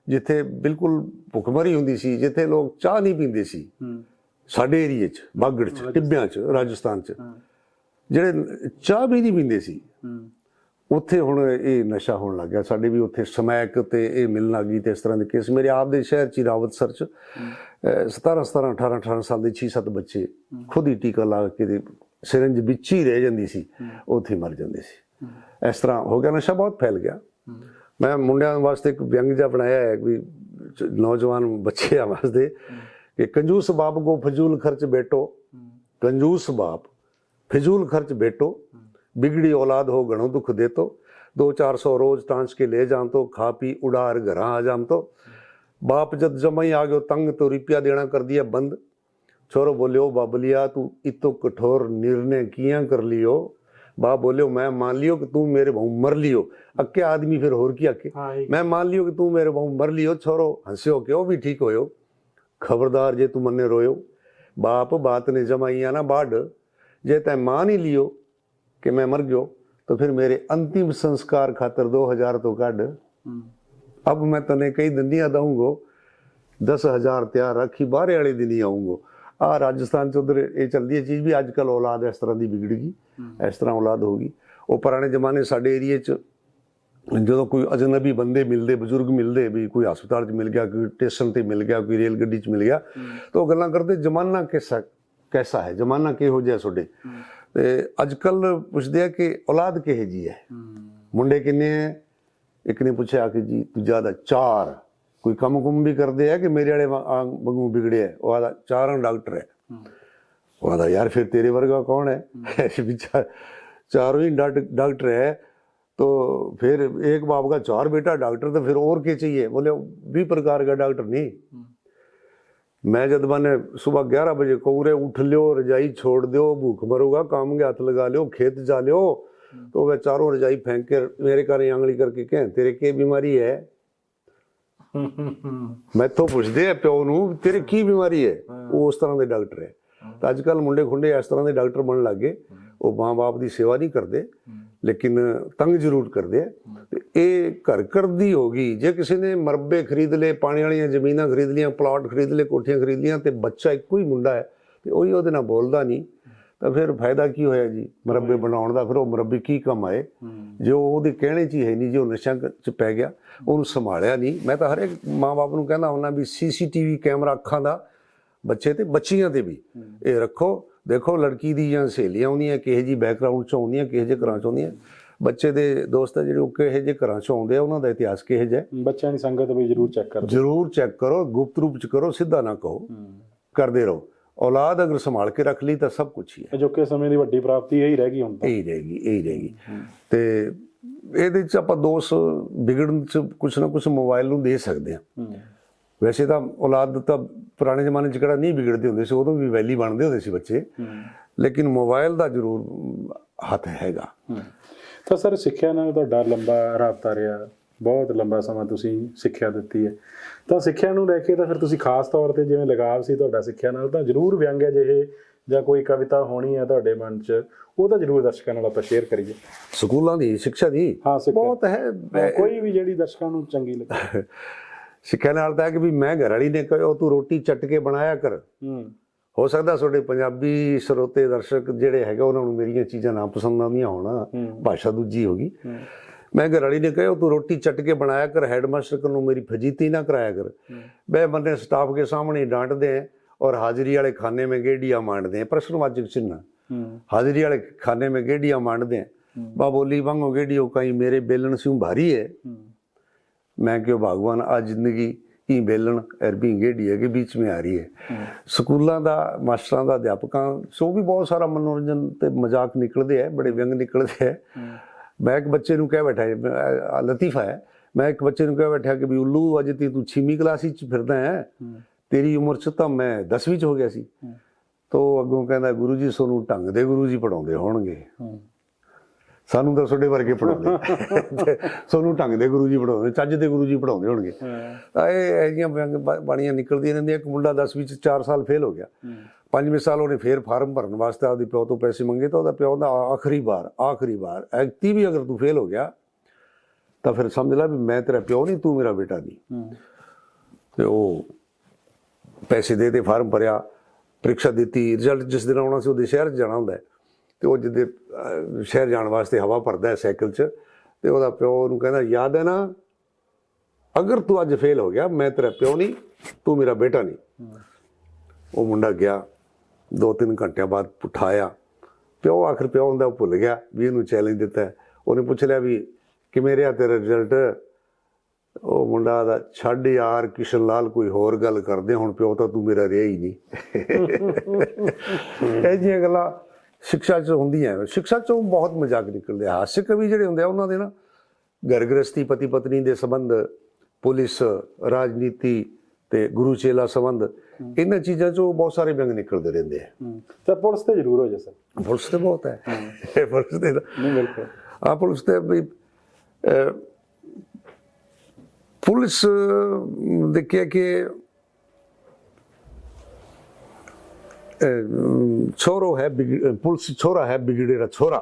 ਜਿੱਥੇ ਬਿਲਕੁਲ ਭੁੱਖਮਰੀ ਹੁੰਦੀ ਸੀ ਜਿੱਥੇ ਲੋਕ ਚਾਹ ਨਹੀਂ ਪੀਂਦੇ ਸੀ। ਸਾਡੇ ਏਰੀਏ 'ਚ ਬਾਗੜ 'ਚ ਟਿੱਬਿਆਂ 'ਚ ਰਾਜਸਥਾਨ 'ਚ। ਜਿਹੜੇ ਚਾਹ ਵੀ ਨਹੀਂ ਪੀਂਦੇ ਸੀ ਉੱਥੇ ਹੁਣ ਇਹ ਨਸ਼ਾ ਹੋਣ ਲੱਗ ਗਿਆ। ਸਾਡੇ ਵੀ ਉੱਥੇ ਸਮੈਕ ਤੇ ਇਹ ਮਿਲਣ ਲੱਗ ਗਈ ਤੇ ਇਸ ਤਰ੍ਹਾਂ ਦੇ ਕੇਸ। ਮੇਰੇ ਆਪ ਦੇ ਸ਼ਹਿਰ ਚ ਹੀ ਰਾਵਤਸਰ ਚ 17 17 18 18 ਸਾਲ ਦੇ 6-7 ਬੱਚੇ ਖੁਦ ਹੀ ਟੀਕਾ ਲਾ ਕੇ ਦੇ ਸਿਰੰਜ ਵਿੱਚ ਹੀ ਰਹਿ ਜਾਂਦੀ ਸੀ। ਉੱਥੇ ਮਰ ਜਾਂਦੇ ਸੀ। ਇਸ ਤਰ੍ਹਾਂ ਹੋ ਗਿਆ। ਨਸ਼ਾ ਬਹੁਤ ਫੈਲ ਗਿਆ। ਮੈਂ ਮੁੰਡਿਆਂ ਵਾਸਤੇ ਇੱਕ ਵਿਅੰਗ ਜਿਹਾ ਬਣਾਇਆ ਹੈ ਵੀ ਚ- ਨੌਜਵਾਨ ਬੱਚਿਆਂ ਵਾਸਤੇ ਕਿ ਕੰਜੂਸ ਬਾਪ ਕੋ ਫਜ਼ੂਲ ਖਰਚ ਬੇਟੋ ਕੰਜੂਸ ਬਾਪ ਫਿਜ਼ੂਲ ਖਰਚ ਬੇਟੋ बिगड़ी औलाद हो घणो दुख दे तो दो चार सौ रोज तांच के ले जान तो खा पी उड़ार घर आ जाम तो बाप जद जमई आ गयो तंग तो रुपया देना कर दिया बंद छोरो बोलियो बाबलिया तू इतो कठोर निर्णय किया कर लियो बाप बोलियो मैं मान लियो कि तू मेरे बहु मर लियो अक्के आदमी फिर होर की अक्के हाँ मैं मान लियो कि तू मेरे बहु मर लियो छोरो हंस्यो क्यों भी ठीक होयो खबरदार जे तू मन्ने रोयो बाप बात ने जमाइया ना बाढ़ जे तैं मान ही लियो कि मैं मर गयो तो फिर मेरे अंतिम संस्कार खातर दो हजार तो काढ़ अब मैं तने कई दंदियां दूंगो दस हजार ਤਿਆਰ ਰੱਖੀ ਬਾਹਰੇ ਵਾਲੇ ਦਿਨ ਹੀ ਆਉਂਗੋ ਆ ਰਾਜਸਥਾਨ ਚ ਉਧਰ ਇਹ ਚੱਲਦੀ ਹੈ ਚੀਜ਼ ਵੀ ਅੱਜ ਕੱਲ ਔਲਾਦ ਇਸ ਤਰ੍ਹਾਂ ਦੀ ਵਿਗੜ ਗਈ ਇਸ ਤਰ੍ਹਾਂ ਔਲਾਦ ਹੋ ਗਈ ਉਹ ਪੁਰਾਣੇ ਜ਼ਮਾਨੇ ਸਾਡੇ ਏਰੀਏ ਚ ਜਦੋਂ ਕੋਈ ਅਜਨਬੀ ਬੰਦੇ ਮਿਲਦੇ ਬਜ਼ੁਰਗ ਮਿਲਦੇ ਵੀ ਕੋਈ ਹਸਪਤਾਲ 'ਚ ਮਿਲ ਗਿਆ ਕੋਈ ਸਟੇਸ਼ਨ ਤੇ ਮਿਲ ਗਿਆ ਕੋਈ ਰੇਲ ਗੱਡੀ 'ਚ ਮਿਲ ਗਿਆ ਤਾਂ ਉਹ ਗੱਲਾਂ ਕਰਦੇ ਜਮਾਨਾ ਕਿਸਾ ਕੈਸਾ ਹੈ ਜਮਾਨਾ ਕਿਹੋ ਜਿਹਾ ਤੁਹਾਡੇ ਤੇ ਅੱਜ ਕੱਲ ਪੁੱਛਦੇ ਆ ਕਿ ਔਲਾਦ ਕਿਹੋ ਜੀ ਹੈ ਮੁੰਡੇ ਕਿੰਨੇ ਹੈ ਇੱਕ ਨੇ ਪੁੱਛਿਆ ਕਿ ਜੀ ਤੂੰ ਜ਼ਿਆਦਾ ਚਾਰ ਕੋਈ ਕੰਮ ਕੁੰਮ ਵੀ ਕਰਦੇ ਆ ਕਿ ਮੇਰੇ ਵਾਲੇ ਵਾ- ਆਂਗ ਵਾਂਗੂ ਵਿਗੜਿਆ ਹੈ? ਉਹ ਆਦਾ ਚਾਰਾਂ ਡਾਕਟਰ ਹੈ ਉਹ ਆਦਾ ਯਾਰ ਫਿਰ ਤੇਰੇ ਵਰਗਾ ਕੌਣ है भी चार चारों ही डॉक्टर डॉक्टर है तो फिर एक बाप का चार बेटा डॉक्टर तो फिर और क्या चाहिए बोले भी प्रकार का डॉक्टर नहीं मैं जब मैंने सुबह ग्यारह बजे कौरे उठ लियो रजाई छोड़ दियो भूख मरोगा काम के हाथ लगा लियो खेत जा लियो तो वह चारों रजाई फेंक के मेरे घर आंगली करके कहें तेरे के बीमारी है ਮੈਥੋਂ ਪੁੱਛਦੇ ਆ ਪਿਓ ਨੂੰ ਤੇਰੇ ਕੀ ਬਿਮਾਰੀ ਹੈ ਉਹ ਉਸ ਤਰ੍ਹਾਂ ਦੇ ਡਾਕਟਰ ਹੈ ਤਾਂ ਅੱਜ ਕੱਲ ਮੁੰਡੇ ਖੁੰਡੇ ਇਸ ਤਰ੍ਹਾਂ ਦੇ ਡਾਕਟਰ ਬਣਨ ਲੱਗੇ ਉਹ ਮਾਂ-ਬਾਪ ਦੀ ਸੇਵਾ ਨਹੀਂ ਕਰਦੇ ਲੇਕਿਨ ਤੰਗ ਜ਼ਰੂਰ ਕਰਦੇ ਆ। ਤੇ ਇਹ ਘਰ ਘਰ ਦੀ ਹੋ ਗਈ। ਜੇ ਕਿਸੇ ਨੇ ਮਰਬੇ ਖਰੀਦ ਲਏ ਪਾਣੀ ਵਾਲੀਆਂ ਜ਼ਮੀਨਾਂ ਖਰੀਦ ਲੀਆਂ ਪਲਾਟ ਖਰੀਦ ਲਏ ਕੋਠੀਆਂ ਖਰੀਦ ਲੀਆਂ ਤੇ ਬੱਚਾ ਇੱਕੋ ਹੀ ਮੁੰਡਾ ਹੈ ਤੇ ਉਹੀ ਉਹਦੇ ਨਾਲ ਬੋਲਦਾ ਨਹੀਂ ਤਾਂ ਫਿਰ ਫਾਇਦਾ ਕੀ ਹੋਇਆ ਜੀ? ਮਰਬੇ ਬਣਾਉਣ ਦਾ ਫਿਰ ਉਹ ਮਰਬੀ ਕੀ ਕੰਮ ਆਏ? ਜੋ ਉਹਦੇ ਕਹਿਣੇ 'ਚ ਹੀ ਹੈ ਨਹੀਂ ਜੋ ਨਸ਼ਾ ਚ ਪੈ ਗਿਆ ਉਹਨੂੰ ਸੰਭਾਲਿਆ ਨਹੀਂ। ਮੈਂ ਤਾਂ ਹਰੇਕ ਮਾਂ-ਬਾਪ ਨੂੰ ਕਹਿੰਦਾ ਹੁੰਦਾ ਵੀ ਸੀਸੀਟੀਵੀ ਕੈਮਰਾ ਅੱਖਾਂ ਦਾ ਬੱਚੇ ਤੇ ਬੱਚੀਆਂ ਤੇ ਵੀ। ਇਹ ਰੱਖੋ। ਦੇਖੋ ਲੜਕੀ ਦੀ ਜਾਂ ਸਹੇਲੀਆਂ ਆਉਂਦੀਆਂ ਕਿਹੇ ਜੀ ਬੈਕਗ੍ਰਾਉਂਡ ਚ ਆਉਂਦੀਆਂ ਕਿਹੇ ਜਿਹੇ ਘਰਾਂ ਚ ਆਉਂਦੀਆਂ। ਬੱਚੇ ਦੇ ਦੋਸਤ ਆ ਜਿਹੜੇ ਉਹ ਕਿਹੇ ਜਿਹੇ ਘਰਾਂ ਚ ਆਉਂਦੇ ਆ ਉਹਨਾਂ ਦਾ ਇਤਿਹਾਸ ਕਿਹੇ ਹੈ। ਬੱਚਿਆਂ ਦੀ ਸੰਗਤ ਵੀ ਜ਼ਰੂਰ ਚੈੱਕ ਕਰੋ। ਜ਼ਰੂਰ ਚੈੱਕ ਕਰੋ ਗੁਪਤ ਰੂਪ ਚ ਕਰੋ ਸਿੱਧਾ ਨਾ ਕਹੋ। ਕਰਦੇ ਰਹੋ। ਔਲਾਦ ਅਗਰ ਸੰਭਾਲ ਕੇ ਰੱਖ ਲਈ ਤਾਂ ਸਭ ਕੁਝ ਹੀ ਹੈ। ਅਜੋਕੇ ਸਮੇਂ ਦੀ ਵੱਡੀ ਪ੍ਰਾਪਤੀ ਇਹੀ ਰਹਿ ਗਈ ਹੁਣ ਤਾਂ। ਇਹੀ ਰਹੇਗੀ ਇਹੀ ਰਹੇਗੀ ਤੇ ਇਹਦੇ ਚ ਆਪਾਂ ਦੋਸ਼ ਵਿਗੜਨ ਚ ਕੁਛ ਨਾ ਕੁਛ ਮੋਬਾਈਲ ਨੂੰ ਦੇ ਸਕਦੇ ਹਾਂ। ਵੈਸੇ ਤਾਂ ਔਲਾਦ ਤਾਂ ਪੁਰਾਣੇ ਜ਼ਮਾਨੇ 'ਚ ਕਿਹੜਾ ਨਹੀਂ ਵਿਗੜਦੇ ਹੁੰਦੇ ਸੀ ਉਦੋਂ ਵੀ ਵੈਲੀ ਬਣਦੇ ਹੁੰਦੇ ਸੀ ਬੱਚੇ। ਲੇਕਿਨ ਮੋਬਾਈਲ ਦਾ ਜ਼ਰੂਰ ਹੱਥ ਹੈਗਾ। ਤਾਂ ਸਰ ਸਿੱਖਿਆ ਨਾਲ ਤੁਹਾਡਾ ਲੰਬਾ ਰਾਬਤਾ ਰਿਹਾ। ਬਹੁਤ ਲੰਬਾ ਸਮਾਂ ਤੁਸੀਂ ਸਿੱਖਿਆ ਦਿੱਤੀ ਹੈ। ਤਾਂ ਸਿੱਖਿਆ ਨੂੰ ਲੈ ਕੇ ਤਾਂ ਫਿਰ ਤੁਸੀਂ ਖਾਸ ਤੌਰ ਤੇ ਜਿਵੇਂ ਲਗਾਵ ਸੀ ਤੁਹਾਡਾ ਸਿੱਖਿਆ ਨਾਲ ਤਾਂ ਜ਼ਰੂਰ ਵਿਅੰਗ ਹੈ ਜਿਹੇ ਜਾਂ ਕੋਈ ਕਵਿਤਾ ਹੋਣੀ ਹੈ ਤੁਹਾਡੇ ਮਨ 'ਚ ਉਹ ਤਾਂ ਜ਼ਰੂਰ ਦਰਸ਼ਕਾਂ ਨਾਲ ਆਪਾਂ ਸ਼ੇਅਰ ਕਰੀਏ। ਸਕੂਲਾਂ ਦੀ ਸਿੱਖਿਆ ਦੀ ਹਾਂ ਸਿੱਖਿਆ। ਬਹੁਤ ਹੈ ਕੋਈ ਵੀ ਜਿਹੜੀ ਦਰਸ਼ਕਾਂ ਨੂੰ ਚੰਗੀ ਲੱਗੇ। ਸਿੱਖਿਆ ਨਾਲ ਤਾਂ ਕਿ ਵੀ ਮੈਂ ਘਰ ਵਾਲੀ ਨੇ ਕਿਹਾ ਤੂੰ ਰੋਟੀ ਚੱਟ ਕੇ ਬਣਾਇਆ ਕਰ। ਹੋ। ਸਕਦਾ ਤੁਹਾਡੇ ਪੰਜਾਬੀ ਸਰੋਤੇ ਦਰਸ਼ਕ ਜਿਹੜੇ ਹੈਗੇ ਉਹਨਾਂ ਨੂੰ ਮੇਰੀਆਂ ਚੀਜ਼ਾਂ ਨਾ ਪਸੰਦ ਆਉਂਦੀਆਂ ਹੋਣਾ ਭਾਸ਼ਾ ਦੂਜੀ ਹੋਗੀ ਮੈਂ ਘਰ ਵਾਲੀ ਨੇ ਕਿਹਾ ਤੂੰ ਰੋਟੀ ਚੱਟ ਕੇ ਬਣਾਇਆ ਕਰ ਹੈਡਮਾਸਟਰ ਨੂੰ ਮੇਰੀ ਫਜੀਤੀ ਨਾ ਕਰਾਇਆ ਕਰ। ਬੇ ਬੰਦੇ ਸਟਾਫ ਕੇ ਸਾਹਮਣੇ ਡਾਂਟਦੇ ਆ ਔਰ ਹਾਜ਼ਰੀ ਵਾਲੇ ਖਾਨੇ ਮੇਂ ਗੇੜੀਆਂ ਮਾਂਡਦੇ ਆ। ਪ੍ਰਸ਼ਨਵਾਚਕ ਚਿੰਨ੍ਹ। ਹਾਜ਼ਰੀ ਵਾਲੇ ਖਾਨੇ ਮੇਂ ਗੇੜੀਆਂ ਮਾਂਡਦੇ ਆ। ਬਾ ਬੋਲੀ ਵਾਂਗੋ ਗੇਡੀਓ ਕਈ ਮੇਰੇ ਬੇਲਣ ਸਿਉ ਭਾਰੀ ਹੈ। मैं क्यों भगवान आज जिंदगी ਹੀ ਬੇਲਣ ਅਰਬੀ ਗੇੜੀ ਹੈ ਕਿ ਵਿੱਚ ਮੇ ਆ ਰਹੀ ਹੈ ਸਕੂਲਾਂ ਦਾ ਮਾਸਟਰਾਂ ਦਾ ਅਧਿਆਪਕਾਂ ਸੋ ਵੀ ਬਹੁਤ ਸਾਰਾ ਮਨੋਰੰਜਨ ਤੇ ਮਜ਼ਾਕ ਨਿਕਲਦੇ ਹੈ ਬੜੇ ਵਿਅੰਗ ਨਿਕਲਦੇ ਹੈ ਮੈਂ ਇੱਕ ਬੱਚੇ ਨੂੰ ਕਹਿ ਬੈਠਾ ਇਹ, ਅਹ, ਲਤੀਫਾ ਹੈ ਮੈਂ ਇੱਕ ਬੱਚੇ ਨੂੰ ਕਹਿ ਬੈਠਾ ਕਿ ਵੀ ਉੱਲੂ ਅਜੇ ਤੀ ਤੂੰ 6ਵੀਂ ਕਲਾਸ ਵਿੱਚ ਫਿਰਦਾ ਹੈ ਤੇਰੀ ਉਮਰ ਚ ਤਾਂ ਮੈਂ 10ਵੀਂ ਚ ਹੋ ਗਿਆ ਸੀ ਤੋ ਅੱਗੋਂ ਕਹਿੰਦਾ ਗੁਰੂ ਜੀ ਸੋਨੂੰ ਢੰਗ ਦੇ ਗੁਰੂ ਜੀ ਪੜਾਉਂਦੇ ਹੋਣਗੇ ਸਾਨੂੰ ਤਾਂ ਤੁਹਾਡੇ ਵਰਗੇ ਪੜਾਉਂਦੇ ਸੋਨੂੰ ਢੰਗ ਦੇ ਗੁਰੂ ਜੀ ਪੜਾਉਂਦੇ ਚੱਜ ਦੇ ਗੁਰੂ ਜੀ ਪੜਾਉਂਦੇ ਹੋਣਗੇ। ਤਾਂ ਇਹ ਐਜੀਆਂ ਬਾਣੀਆਂ ਨਿਕਲਦੀਆਂ ਰਹਿੰਦੀਆਂ। ਇੱਕ ਮੁੰਡਾ 10ਵੀਂ ਚ 4 ਸਾਲ ਫੇਲ ਹੋ ਗਿਆ। ਪੰਜਵੇਂ ਸਾਲ ਉਹਨੇ ਫੇਰ ਫਾਰਮ ਭਰਨ ਵਾਸਤੇ ਆਪਦੀ ਪਿਓ ਤੋਂ ਪੈਸੇ ਮੰਗੇ ਤਾਂ ਉਹਦਾ ਪਿਓ ਦਾ ਆਖਰੀ ਵਾਰ ਆਖਰੀ ਵਾਰ ਐਕਟੀ ਵੀ ਅਗਰ ਤੂੰ ਫੇਲ ਹੋ ਗਿਆ ਤਾਂ ਫਿਰ ਸਮਝ ਲੈ ਵੀ ਮੈਂ ਤੇਰਾ ਪਿਓ ਨਹੀਂ ਤੂੰ ਮੇਰਾ ਬੇਟਾ ਨਹੀਂ। ਤੇ ਉਹ ਪੈਸੇ ਦੇ ਤੇ ਫਾਰਮ ਭਰਿਆ ਪ੍ਰੀਖਿਆ ਦਿੱਤੀ ਰਿਜ਼ਲਟ ਜਿਸ ਦਿਨ ਆਉਣਾ ਸੀ ਉਹਦੇ ਸ਼ਹਿਰ ਜਾਣਾ ਹੁੰਦਾ ਹੈ। ਤੇ ਉਹ ਜਿੱਦੇ ਸ਼ਹਿਰ ਜਾਣ ਵਾਸਤੇ ਹਵਾ ਭਰਦਾ ਹੈ ਸਾਈਕਲ 'ਚ, ਤੇ ਉਹਦਾ ਪਿਓ ਉਹਨੂੰ ਕਹਿੰਦਾ, ਯਾਦ ਹੈ ਨਾ, ਅਗਰ ਤੂੰ ਅੱਜ ਫੇਲ ਹੋ ਗਿਆ, ਮੈਂ ਤੇਰਾ ਪਿਓ ਨਹੀਂ, ਤੂੰ ਮੇਰਾ ਬੇਟਾ ਨਹੀਂ। ਉਹ ਮੁੰਡਾ ਗਿਆ ਦੋ ਤਿੰਨ ਘੰਟਿਆਂ ਬਾਅਦ ਉਠਾਇਆ। ਪਿਓ ਆਖਰ ਪਿਓ ਹੁੰਦਾ, ਉਹ ਭੁੱਲ ਗਿਆ ਵੀ ਇਹਨੂੰ ਚੈਲੰਜ ਦਿੱਤਾ ਉਹਨੇ ਪੁੱਛ ਲਿਆ ਵੀ ਕਿਵੇਂ ਰਿਹਾ ਤੇਰਾ ਰਿਜ਼ਲਟ ਉਹ ਮੁੰਡਾ ਦਾ ਛੱਡ ਯਾਰ, ਕਿਸ਼ਨ ਲਾਲ, ਕੋਈ ਹੋਰ ਗੱਲ ਕਰਦੇ, ਹੁਣ ਪਿਓ ਤਾਂ ਤੂੰ ਮੇਰਾ ਰਿਹਾ ਹੀ ਨਹੀਂ। ਇਹ ਜਿਹੀਆਂ ਗੱਲਾਂ ਸਿੱਖਿਆ ਚ ਹੁੰਦੀਆਂ ਸਿੱਖਿਆ ਚੋਂ ਬਹੁਤ ਮਜ਼ਾਕ ਨਿਕਲਦੇ ਆ ਹਾਸੇ ਕਵੀ ਜਿਹੜੇ ਹੁੰਦੇ ਆ ਉਹਨਾਂ ਦੇ ਨਾ ਘਰ ਗ੍ਰਸਤੀ ਪਤੀ ਪਤਨੀ ਦੇ ਸੰਬੰਧ ਪੁਲਿਸ ਰਾਜਨੀਤੀ ਤੇ ਗੁਰੂ ਚੇਲਾ ਸੰਬੰਧ ਇਹਨਾਂ ਚੀਜ਼ਾਂ ਚੋਂ ਬਹੁਤ ਸਾਰੇ ਵਿਅੰਗ ਨਿਕਲਦੇ ਰਹਿੰਦੇ ਆ ਤਾਂ ਪੁਲਿਸ ਤੇ ਜ਼ਰੂਰ ਹੋ ਜਾ ਸਰ। ਪੁਲਿਸ ਤੇ ਬਹੁਤ ਹੈ। ਪੁਲਿਸ ਤੇ ਨਹੀਂ ਬਿਲਕੁਲ। ਆ ਪੁਲਿਸ ਤੇ ਵੀ ਪੁਲਿਸ ਦੇਖਿਆ ਕਿ ਅਹ, छोरो है बिगड़- पुलिस छोरा है बिगड़ेरा छोरा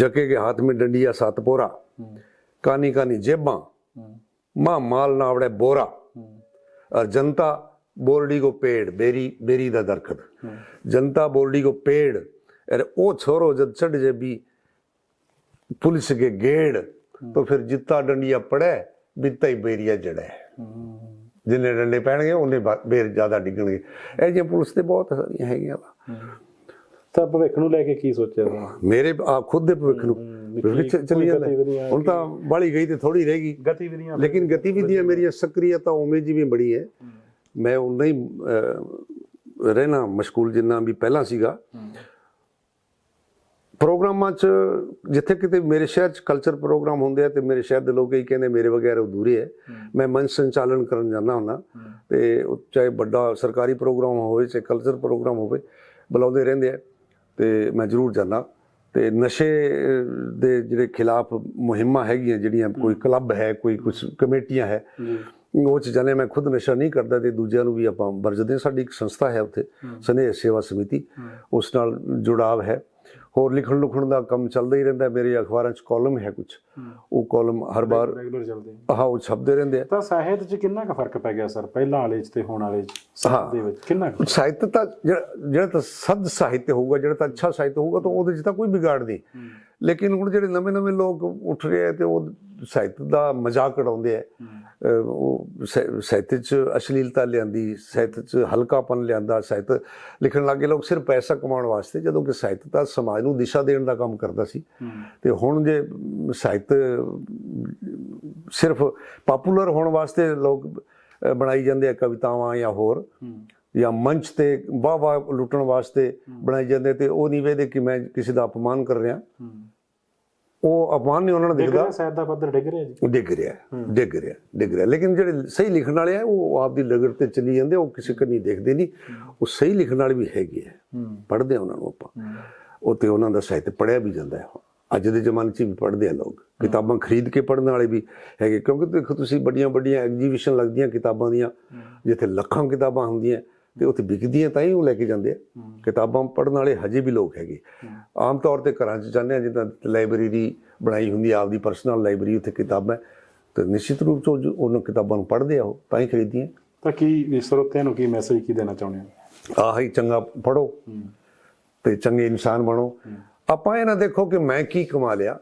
जके के हाथ में डंडिया सात पोरा कानी कानी जेबा मां माल नावड़े बोरा और जनता बोरडी को पेड़ बेरी बेरी दा दरखत जनता बोरडी को पेड़ अरे ओ छोरो जब चढ़ जे भी पुलिस के गेड़ तो फिर जितना डंडिया पड़े बिता ही बेरिया जड़े ਜਿੰਨੇ ਡੰਡੇ ਪੈਣਗੇ ਉਹਨੇ ਬੇਰ ਜ਼ਿਆਦਾ ਡਿੱਗਣਗੇ। ਇਹ ਜਿਹੀਆਂ ਪੁਲਿਸ ਤੇ ਬਹੁਤ ਸਾਰੀਆਂ ਹੈਗੀਆਂ ਵਾ। ਤਾਂ ਭਵਿੱਖ ਨੂੰ ਲੈ ਕੇ ਕੀ ਸੋਚਿਆ ਤੁਸੀਂ? ਮੇਰੇ ਖੁਦ ਦੇ ਭਵਿੱਖ ਨੂੰ। ਵੀ ਚੱਲੀ ਜਾਂਦਾ। ਹੁਣ ਤਾਂ ਬਾਲੀ ਗਈ ਤੇ ਥੋੜੀ ਰਹੇਗੀ ਗਤੀਵਿਧੀਆਂ ਲੇਕਿਨ ਗਤੀਵਿਧੀਆਂ ਮੇਰੀਆਂ ਸਕਰੀਅਤਾ ਉਵੇਂ ਜਿਵੇਂ ਬੜੀ ਹੈ। ਮੈਂ ਉਨਾ ਹੀ ਰਹਿਣਾ ਮਸ਼ਗੂਲ ਜਿੰਨਾ ਵੀ ਪਹਿਲਾਂ ਸੀਗਾ। ਪ੍ਰੋਗਰਾਮਾਂ 'ਚ ਜਿੱਥੇ ਕਿਤੇ ਮੇਰੇ ਸ਼ਹਿਰ 'ਚ ਕਲਚਰ ਪ੍ਰੋਗਰਾਮ ਹੁੰਦੇ ਆ ਤੇ ਮੇਰੇ ਸ਼ਹਿਰ ਦੇ ਲੋਕ ਇਹ ਕਹਿੰਦੇ ਮੇਰੇ ਵਗੈਰਾ ਅਧੂਰੇ ਹੈ ਮੈਂ ਮੰਚ ਸੰਚਾਲਨ ਕਰਨ ਜਾਂਦਾ ਹੁੰਦਾ। ਤੇ ਉਹ ਚਾਹੇ ਵੱਡਾ ਸਰਕਾਰੀ ਪ੍ਰੋਗਰਾਮ ਹੋਵੇ ਚਾਹੇ ਕਲਚਰ ਪ੍ਰੋਗਰਾਮ ਹੋਵੇ ਬੁਲਾਉਂਦੇ ਰਹਿੰਦੇ ਆ ਤੇ ਮੈਂ ਜ਼ਰੂਰ ਜਾਂਦਾ। ਤੇ ਨਸ਼ੇ ਦੇ ਜਿਹੜੇ ਖਿਲਾਫ ਮੁਹਿੰਮਾਂ ਹੈਗੀਆਂ ਜਿਹੜੀਆਂ ਕੋਈ ਕਲੱਬ ਹੈ ਕੋਈ ਕੁਝ ਕਮੇਟੀਆਂ ਹੈ ਉਹ ਚ ਜਾਣੇ ਮੈਂ ਖੁਦ ਨਸ਼ਾ ਨਹੀਂ ਕਰਦਾ ਤੇ ਦੂਜਿਆਂ ਨੂੰ ਵੀ ਆਪਾਂ ਵਰਜਦੇ। ਸਾਡੀ ਇੱਕ ਸੰਸਥਾ ਹੈ ਉੱਥੇ ਸਨੇਹ ਸੇਵਾ ਸਮਿਤੀ। ਉਸ ਨਾਲ ਜੁੜਾਵ ਹੈ। ਹੋਰ ਲਿਖਣ ਲੁਖਣ ਦਾ ਕੰਮ ਚੱਲਦਾ ਹੀ ਰਹਿੰਦਾ ਹੈ। ਮੇਰੇ ਅਖਬਾਰਾਂ 'ਚ ਕਾਲਮ ਹੈ ਕੁਝ ਉਹ ਕਾਲਮ ਹਰ ਵਾਰ ਰੈਗੂਲਰ ਚੱਲਦੇ। ਆਹ ਉਹ ਛਪਦੇ ਰਹਿੰਦੇ ਆ। ਤਾਂ ਸਾਹਿਤ 'ਚ ਕਿੰਨਾ ਕੁ ਫ਼ਰਕ ਪੈ ਗਿਆ ਸਰ? ਪਹਿਲਾਂ ਵਾਲੇ 'ਚ ਤੇ ਹੁਣ ਵਾਲੇ 'ਚ ਸਾਹਿਤ ਦੇ ਵਿੱਚ ਕਿੰਨਾ ਕੁ? ਸਾਹਿਤ ਤਾਂ ਜਿਹੜਾ ਤਾਂ ਸਦ ਸਾਹਿਤ ਹੋਊਗਾ ਜਿਹੜਾ ਤਾਂ ਅੱਛਾ ਸਾਹਿਤ ਹੋਊਗਾ ਤਾਂ ਉਹਦੇ 'ਚ ਤਾਂ ਕੋਈ ਵਿਗਾੜ ਨਹੀਂ। ਲੇਕਿਨ ਹੁਣ ਜਿਹੜੇ ਨਵੇਂ ਨਵੇਂ ਲੋਕ ਉੱਠ ਰਹੇ ਆ ਤੇ ਉਹ ਸਾਹਿਤ ਦਾ ਮਜ਼ਾਕ ਉਡਾਉਂਦੇ ਆ। ਉਹ ਸਾਹਿ- ਸਾਹਿਤ 'ਚ ਅਸ਼ਲੀਲਤਾ ਲਿਆਂਦੀ ਸਾਹਿਤ 'ਚ ਹਲਕਾਪਨ ਲਿਆਂਦਾ ਸਾਹਿਤ ਲਿਖਣ ਲੱਗੇ ਲੋਕ ਸਿਰਫ ਪੈਸਾ ਕਮਾਉਣ ਵਾਸਤੇ ਜਦੋਂ ਕਿ ਸਾਹਿਤ ਤਾਂ ਸਮਾਜ ਨੂੰ ਦਿਸ਼ਾ ਦੇਣ ਦਾ ਕੰਮ ਕਰਦਾ ਸੀ। ਤੇ ਹੁਣ ਜੇ ਸਾਹਿਤ ਸਿਰਫ ਪਪੂਲਰ ਹੋਣ ਵਾਸਤੇ ਲੋਕ ਬਣਾਈ ਜਾਂਦੇ ਆ ਕਵਿਤਾਵਾਂ ਜਾਂ ਹੋਰ ਜਾਂ ਮੰਚ ਤੇ ਵਾਹ ਵਾਹ ਲੁੱਟਣ ਵਾਸਤੇ ਬਣਾਈ ਜਾਂਦੇ ਤੇ ਉਹ ਨਹੀਂ ਵੇਖਦੇ ਕਿ ਮੈਂ ਕਿਸੇ ਦਾ ਅਪਮਾਨ ਕਰ ਰਿਹਾ। ਉਹ ਅਪਮਾਨ ਨਹੀਂ ਉਹਨਾਂ ਨੂੰ ਦਿਖਦਾ। ਸਾਹਿਤ ਦਾ ਪੱਧਰ ਡਿੱਗ ਰਿਹਾ ਜੀ। ਡਿੱਗ ਰਿਹਾ ਡਿੱਗ ਰਿਹਾ ਡਿੱਗ ਰਿਹਾ। ਲੇਕਿਨ ਜਿਹੜੇ ਸਹੀ ਲਿਖਣ ਵਾਲੇ ਆ ਉਹ ਆਪਦੀ ਲਗੜ ਤੇ ਚੱਲੀ ਜਾਂਦੇ ਉਹ ਕਿਸੇ ਕੰਨੀ ਦੇਖਦੇ ਨਹੀਂ। ਉਹ ਸਹੀ ਲਿਖਣ ਵਾਲੇ ਵੀ ਹੈਗੇ ਆ। ਪੜ੍ਹਦੇ ਆ ਉਹਨਾਂ ਨੂੰ ਆਪਾਂ। ਉਹ ਤੇ ਉਹਨਾਂ ਦਾ ਸਾਹਿਤ ਪੜਿਆ ਵੀ ਜਾਂਦਾ ਹੈ। ਅੱਜ ਦੇ ਜ਼ਮਾਨੇ 'ਚ ਵੀ ਪੜ੍ਹਦੇ ਆ ਲੋਕ। ਕਿਤਾਬਾਂ ਖਰੀਦ ਕੇ ਪੜ੍ਹਨ ਵਾਲੇ ਵੀ ਹੈਗੇ। ਕਿਉਂਕਿ ਦੇਖੋ ਤੁਸੀਂ ਵੱਡੀਆਂ ਵੱਡੀਆਂ ਐਗਜੀਬਿਸ਼ਨ ਲੱਗਦੀਆਂ ਕਿਤਾਬਾਂ ਦੀਆਂ ਜਿੱਥੇ ਲੱਖਾਂ ਕਿਤਾਬਾਂ ਹੁੰਦੀਆਂ। ਤੇ ਉੱਥੇ ਵਿਕਦੀਆਂ ਤਾਂ ਹੀ ਉਹ ਲੈ ਕੇ ਜਾਂਦੇ ਆ। ਕਿਤਾਬਾਂ ਪੜ੍ਹਨ ਵਾਲੇ ਹਜੇ ਵੀ ਲੋਕ ਹੈਗੇ। ਆਮ ਤੌਰ ਤੇ ਘਰਾਂ 'ਚ ਜਾਂਦੇ ਆ ਜਿੱਦਾਂ ਲਾਇਬ੍ਰੇਰੀ ਬਣਾਈ ਹੁੰਦੀ ਆ ਆਪਦੀ ਪਰਸਨਲ ਲਾਇਬ੍ਰੇਰੀ ਉੱਥੇ ਕਿਤਾਬਾਂ ਤੇ ਨਿਸ਼ਚਿਤ ਰੂਪ 'ਚ ਉਹਨਾਂ ਕਿਤਾਬਾਂ ਨੂੰ ਪੜ੍ਹਦੇ ਆ ਉਹ ਤਾਂ ਹੀ ਖਰੀਦੀਆਂ ਤਾਂ ਕੀ ਸਰੋਤਿਆਂ ਨੂੰ ਕੀ ਮੈਸੇਜ ਕੀ ਦੇਣਾ ਚਾਹੁੰਦੇ ਹੋ? ਆਹੀ ਚੰਗਾ ਪੜੋ ਤੇ ਚੰਗੇ ਇਨਸਾਨ ਬਣੋ। ਆਪਾਂ ਇਹ ਨਾ ਦੇਖੋ ਕਿ ਮੈਂ ਕੀ ਕਮਾ ਲਿਆ।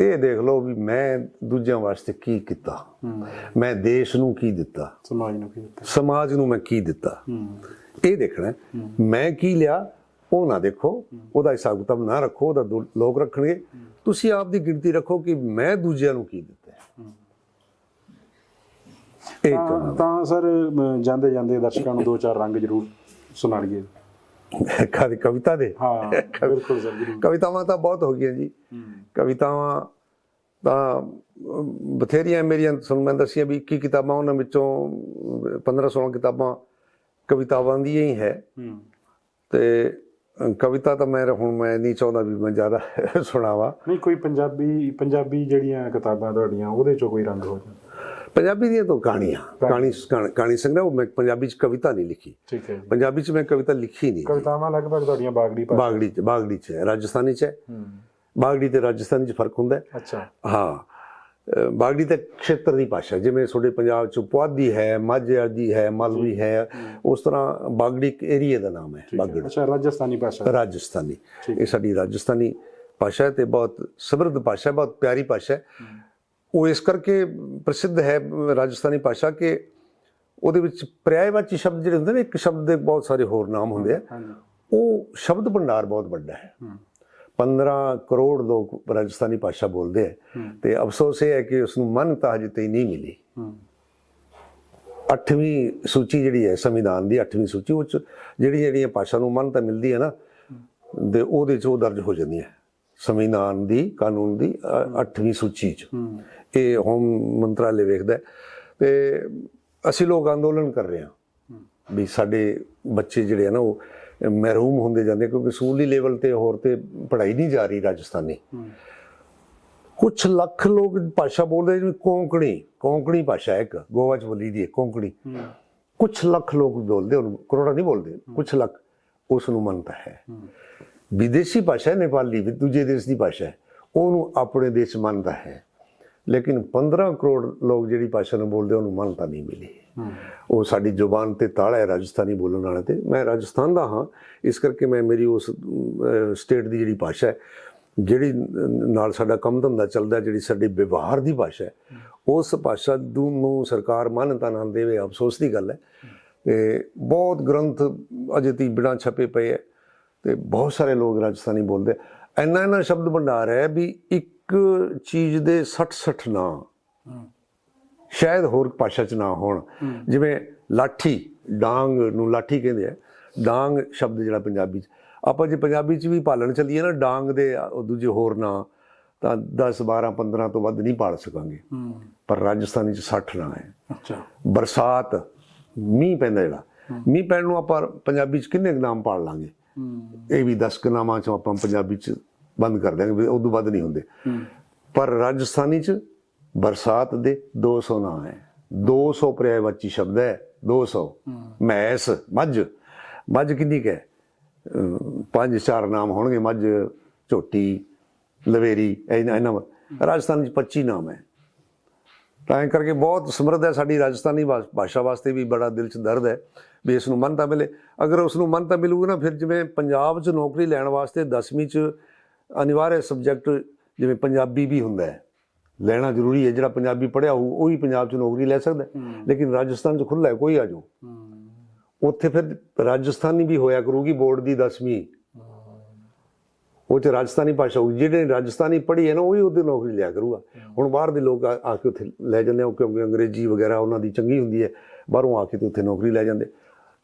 ਇਹ ਦੇਖ ਲਓ ਵੀ ਮੈਂ ਦੂਜਿਆਂ ਵਾਸਤੇ ਕੀ ਕੀਤਾ। ਮੈਂ ਦੇਸ਼ ਨੂੰ ਕੀ ਦਿੱਤਾ? ਸਮਾਜ ਨੂੰ ਕੀ ਦਿੱਤਾ? ਸਮਾਜ ਨੂੰ ਮੈਂ ਕੀ ਦਿੱਤਾ? ਇਹ ਦੇਖਣਾ। ਮੈਂ ਕੀ ਲਿਆ? ਉਹ ਨਾ ਦੇਖੋ। ਉਹਦਾ ਹਿਸਾਬ ਕਿਤਾਬ ਨਾ ਰੱਖੋ ਉਹਦਾ ਲੋਕ ਰੱਖਣਗੇ। ਤੁਸੀਂ ਆਪ ਦੀ ਗਿਣਤੀ ਰੱਖੋ ਕਿ ਮੈਂ ਦੂਜਿਆਂ ਨੂੰ ਕੀ ਦਿੱਤਾ। ਇੱਕ ਤਾਂ ਸਰ ਜਾਂਦੇ ਜਾਂਦੇ ਦਰਸ਼ਕਾਂ ਨੂੰ ਦੋ ਚਾਰ ਰੰਗ ਜ਼ਰੂਰ ਸੁਣਾ ਲਈਏ ਕਵੀ ਕਵਿਤਾ ਦੇ। ਹਾਂ ਬਿਲਕੁਲ ਸਰ ਜ਼ਰੂਰ ਕਵਿਤਾਵਾਂ ਤਾਂ ਬਹੁਤ ਹੋ ਗਈਆਂ ਜੀ। ਕਵਿਤਾਵਾਂ ਤਾਂ ਬਥੇਰੀਆਂ ਮੇਰੀਆਂ। ਤੁਹਾਨੂੰ ਮੈਂ ਦੱਸਿਆ ਵੀ 21 ਕਿਤਾਬਾਂ ਉਹਨਾਂ ਵਿੱਚੋਂ 15 16 ਕਿਤਾਬਾਂ ਕਵਿਤਾਵਾਂ ਦੀਆਂ ਹੀ ਹੈ। ਤੇ ਕਵਿਤਾ ਤਾਂ ਮੈਂ ਹੁਣ ਮੈਂ ਨਹੀਂ ਚਾਹੁੰਦਾ ਵੀ ਮੈਂ ਜ਼ਿਆਦਾ ਸੁਣਾਵਾ। ਨਹੀਂ ਕੋਈ ਪੰਜਾਬੀ ਪੰਜਾਬੀ ਜਿਹੜੀਆਂ ਕਿਤਾਬਾਂ ਤੁਹਾਡੀਆਂ ਉਹਦੇ ਚੋਂ ਕੋਈ ਰੰਗ ਹੋ ਜਾਵੇ ਪੰਜਾਬੀ ਦੀਆਂ ਤਾਂ ਕਹਾਣੀਆਂ। ਕਹਾਣੀ। ਕਹਾਣੀ ਸੰਗ੍ਰਹਿ ਉਹ ਮੈਂ ਪੰਜਾਬੀ ਚ ਕਵਿਤਾ ਨਹੀਂ ਲਿਖੀ। ਠੀਕ ਹੈ। ਪੰਜਾਬੀ ਚ ਮੈਂ ਕਵਿਤਾ ਲਿਖੀ ਨਹੀਂ। ਕਵਿਤਾਵਾਂ ਲਗਭਗ ਤੁਹਾਡੀਆਂ ਬਾਗੜੀ ਭਾਸ਼ਾ। ਬਾਗੜੀ ਚ ਬਾਗੜੀ ਚ ਹੈ, ਰਾਜਸਥਾਨੀ ਚ ਹੈ। ਬਾਗੜੀ ਤੇ ਰਾਜਸਥਾਨੀ ਚ ਫ਼ਰਕ ਹੁੰਦਾ ਹੈ। ਅੱਛਾ। ਹਾਂ। ਬਾਗੜੀ ਤੇ ਖੇਤਰ ਦੀ ਭਾਸ਼ਾ ਜਿਵੇਂ ਤੁਹਾਡੇ ਪੰਜਾਬ ਚ ਪੁਆਧੀ ਹੈ ਮਾਝੇ ਦੀ ਹੈ ਮਾਲਵੀ ਹੈ ਉਸ ਤਰ੍ਹਾਂ ਬਾਗੜੀ ਇੱਕ ਏਰੀਆ ਦਾ ਨਾਮ ਹੈ ਬਾਗੜ। ਅੱਛਾ ਰਾਜਸਥਾਨੀ ਭਾਸ਼ਾ। ਰਾਜਸਥਾਨੀ। ਇਹ ਸਾਡੀ ਰਾਜਸਥਾਨੀ ਭਾਸ਼ਾ ਤੇ ਬਹੁਤ ਸਮਰਿੱਧ ਭਾਸ਼ਾ ਬਹੁਤ ਪਿਆਰੀ ਭਾਸ਼ਾ ਹੈ। ਉਹ ਇਸ ਕਰਕੇ ਪ੍ਰਸਿੱਧ ਹੈ ਰਾਜਸਥਾਨੀ ਭਾਸ਼ਾ ਕਿ ਉਹਦੇ ਵਿੱਚ ਪਰਿਆਇਵਾਚੀ ਸ਼ਬਦ ਜਿਹੜੇ ਹੁੰਦੇ ਨੇ ਇੱਕ ਸ਼ਬਦ ਦੇ ਬਹੁਤ ਸਾਰੇ ਹੋਰ ਨਾਮ ਹੁੰਦੇ ਆ। ਉਹ ਸ਼ਬਦ ਭੰਡਾਰ ਬਹੁਤ ਵੱਡਾ ਹੈ। 15 ਕਰੋੜ ਲੋਕ ਰਾਜਸਥਾਨੀ ਭਾਸ਼ਾ ਬੋਲਦੇ ਹੈ। ਤੇ ਅਫਸੋਸ ਇਹ ਹੈ ਕਿ ਉਸ ਨੂੰ ਮਾਨਤਾ ਹਜੇ ਤਾਈਂ ਨਹੀਂ ਮਿਲੀ। ਹੂੰ। ਅੱਠਵੀਂ ਸੂਚੀ ਜਿਹੜੀ ਹੈ ਸੰਵਿਧਾਨ ਦੀ ਅੱਠਵੀਂ ਸੂਚੀ ਉਹ ਚ ਜਿਹੜੀ ਜਿਹੜੀਆਂ ਭਾਸ਼ਾ ਨੂੰ ਮਾਨਤਾ ਮਿਲਦੀ ਹੈ ਨਾ ਦੇ ਉਹਦੇ ਚ ਉਹ ਦਰਜ ਹੋ ਜਾਂਦੀ ਹੈ ਸੰਵਿਧਾਨ ਦੀ ਕਾਨੂੰਨ ਦੀ ਅ, ਅੱਠਵੀਂ ਸੂਚੀ ਚ। ਇਹ ਹੋਮ ਮੰਤਰਾਲੇ ਵੇਖਦਾ ਤੇ ਅਸੀਂ ਲੋਕ ਅੰਦੋਲਨ ਕਰ ਰਹੇ ਹਾਂ। ਵੀ ਸਾਡੇ ਬੱਚੇ ਜਿਹੜੇ ਆ ਨਾ ਉਹ ਮਹਿਰੂਮ ਹੁੰਦੇ ਜਾਂਦੇ ਕਿਉਂਕਿ ਸਕੂਲੀ ਲੈਵਲ ਤੇ ਹੋਰ ਤੇ ਪੜ੍ਹਾਈ ਨਹੀਂ ਜਾ ਰਹੀ ਰਾਜਸਥਾਨੀ। ਕੁਝ ਲੱਖ ਲੋਕ ਭਾਸ਼ਾ ਬੋਲਦੇ ਜਿਵੇਂ ਕੋਂਕਣੀ ਕੋਂਕਣੀ ਭਾਸ਼ਾ ਇੱਕ ਗੋਆ ਚ ਬੋਲੀ ਦੀ ਹੈ ਕੋਂਕਣੀ। ਕੁਝ ਲੱਖ ਲੋਕ ਬੋਲਦੇ ਉਹਨੂੰ ਕਰੋੜਾ ਨਹੀਂ ਬੋਲਦੇ ਕੁਝ ਲੱਖ ਉਸ ਨੂੰ ਮੰਨਤਾ ਹੈ। ਵਿਦੇਸ਼ੀ ਭਾਸ਼ਾ ਨੇਪਾਲੀ ਵੀ ਦੂਜੇ ਦੇਸ਼ ਦੀ ਭਾਸ਼ਾ ਹੈ। ਉਹਨੂੰ ਆਪਣੇ ਦੇਸ਼ ਮੰਨਦਾ ਹੈ। ਲੇਕਿਨ 15 ਕਰੋੜ ਲੋਕ ਜਿਹੜੀ ਭਾਸ਼ਾ ਨੂੰ ਬੋਲਦੇ ਉਹਨੂੰ ਮੰਨਤਾ ਨਹੀਂ ਮਿਲੀ। ਉਹ ਸਾਡੀ ਜ਼ੁਬਾਨ ਤੇ ਤਾਲਾ ਹੈ ਰਾਜਸਥਾਨੀ ਬੋਲਣ ਵਾਲਾ ਤੇ। ਮੈਂ ਰਾਜਸਥਾਨ ਦਾ ਹਾਂ। ਇਸ ਕਰਕੇ ਮੈਂ ਮੇਰੀ ਉਸ ਸਟੇਟ ਦੀ ਜਿਹੜੀ ਭਾਸ਼ਾ ਹੈ ਜਿਹੜੀ ਨਾਲ ਸਾਡਾ ਕੰਮ ਧੰਦਾ ਚੱਲਦਾ ਜਿਹੜੀ ਸਾਡੀ ਵਿਵਹਾਰ ਦੀ ਭਾਸ਼ਾ ਹੈ ਉਸ ਭਾਸ਼ਾ ਨੂੰ ਸਰਕਾਰ ਮਾਨਤਾ ਨਾ ਦੇਵੇ ਅਫਸੋਸ ਦੀ ਗੱਲ ਹੈ। ਤੇ ਬਹੁਤ ਗ੍ਰੰਥ ਅਜੇ ਤੀ ਬਿਨਾਂ ਛਪੇ ਪਏ ਹੈ। ਤੇ ਬਹੁਤ ਸਾਰੇ ਲੋਕ ਰਾਜਸਥਾਨੀ ਬੋਲਦੇ। ਇੰਨਾ ਇੰਨਾ ਸ਼ਬਦ ਭੰਡਾਰ ਹੈ ਵੀ ਇੱਕ ਚੀਜ਼ ਦੇ 60 60 ਨਾਂ ਸ਼ਾਇਦ ਹੋਰ ਭਾਸ਼ਾ ਚ ਨਾ ਹੋਣ। ਜਿਵੇਂ ਲਾਠੀ ਡਾਂਗ ਨੂੰ ਲਾਠੀ ਕਹਿੰਦੇ ਆ। ਡਾਂਗ ਸ਼ਬਦ ਜਿਹੜਾ ਪੰਜਾਬੀ ਚ ਆਪਾਂ ਜੇ ਪੰਜਾਬੀ ਚ ਵੀ ਪਾਲਣ ਚੱਲੀਏ ਨਾ ਡਾਂਗ ਦੇ ਦੂਜੇ ਹੋਰ ਨਾਂ ਤਾਂ 10 12 15 ਤੋਂ ਵੱਧ ਨਹੀਂ ਪਾਲ ਸਕਾਂਗੇ। ਪਰ ਰਾਜਸਥਾਨੀ ਚ 60 ਨਾਂ ਹੈ। ਅੱਛਾ। ਬਰਸਾਤ ਮੀਂਹ ਪੈਂਦਾ ਜਿਹੜਾ। ਮੀਂਹ ਪੈਣ ਨੂੰ ਆਪਾਂ ਪੰਜਾਬੀ ਚ ਕਿੰਨੇ ਨਾਮ ਪਾਲ ਲਾਂਗੇ? ਇਹ ਵੀ 10 ਕੁ ਨਾਮਾਂ ਚੋਂ ਆਪਾਂ ਪੰਜਾਬੀ ਚ ਬੰਦ ਕਰ ਦਿਆਂਗੇ ਉਦੋਂ ਵੱਧ ਨਹੀਂ ਹੁੰਦੇ। ਪਰ ਰਾਜਸਥਾਨੀ ਚ ਬਰਸਾਤ ਦੇ 200 ਨਾਂ ਹੈ। 200 ਪਰਿਆਇਵਾਚੀ ਸ਼ਬਦ ਹੈ 200 ਮੈਸ ਮੱਝ। ਮੱਝ ਕਿੰਨੀ ਕੁ ਪੰਜ ਚਾਰ ਨਾਮ ਹੋਣਗੇ ਮੱਝ ਝੋਟੀ ਲਵੇਰੀ ਇਹਨਾਂ ਇਹਨਾਂ ਰਾਜਸਥਾਨ ਚ 25 ਨਾਮ ਹੈ। ਤਾਂ ਐਂ ਕਰਕੇ ਬਹੁਤ ਸਮਰੱਧ ਹੈ ਸਾਡੀ ਰਾਜਸਥਾਨੀ ਭਾਸ਼ਾ ਵਾਸਤੇ ਵੀ ਬੜਾ ਦਿਲ 'ਚ ਦਰਦ ਹੈ ਵੀ ਇਸ ਨੂੰ ਮੰਨਤਾ ਮਿਲੇ। ਅਗਰ ਉਸ ਨੂੰ ਮੰਨਤਾ ਮਿਲੂਗੀ ਨਾ ਫਿਰ ਜਿਵੇਂ ਪੰਜਾਬ 'ਚ ਨੌਕਰੀ ਲੈਣ ਵਾਸਤੇ 10ਵੀਂ 'ਚ ਅਨਿਵਾਰਿਆ ਸਬਜੈਕਟ ਜਿਵੇਂ ਪੰਜਾਬੀ ਵੀ ਹੁੰਦਾ ਹੈ। ਲੈਣਾ ਜ਼ਰੂਰੀ ਹੈ ਜਿਹੜਾ ਪੰਜਾਬੀ ਪੜ੍ਹਿਆ ਹੋਊ ਉਹ ਹੀ ਪੰਜਾਬ 'ਚ ਨੌਕਰੀ ਲੈ ਸਕਦਾ। ਲੇਕਿਨ ਰਾਜਸਥਾਨ 'ਚ ਖੁੱਲ੍ਹਾ ਹੈ ਕੋਈ ਆ ਜਾਓ ਉੱਥੇ ਫਿਰ ਰਾਜਸਥਾਨੀ ਵੀ ਹੋਇਆ ਕਰੂਗੀ ਬੋਰਡ ਦੀ 10ਵੀਂ ਉਹ ਚ ਰਾਜਸਥਾਨੀ ਭਾਸ਼ਾ ਹੋਊ ਜਿਹੜੇ ਰਾਜਸਥਾਨੀ ਪੜ੍ਹੀ ਹੈ ਨਾ ਉਹ ਹੀ ਉਹਦੀ ਨੌਕਰੀ ਲਿਆ ਕਰੂਗਾ। ਹੁਣ ਬਾਹਰ ਦੇ ਲੋਕ ਆ ਕੇ ਉੱਥੇ ਲੈ ਜਾਂਦੇ ਆ ਕਿਉਂਕਿ ਅੰਗਰੇਜ਼ੀ ਵਗੈਰਾ ਉਹਨਾਂ ਦੀ ਚੰਗੀ ਹੁੰਦੀ ਹੈ ਬਾਹਰੋਂ ਆ ਕੇ ਤੇ ਉੱਥੇ ਨੌਕਰੀ ਲੈ ਜਾਂਦੇ।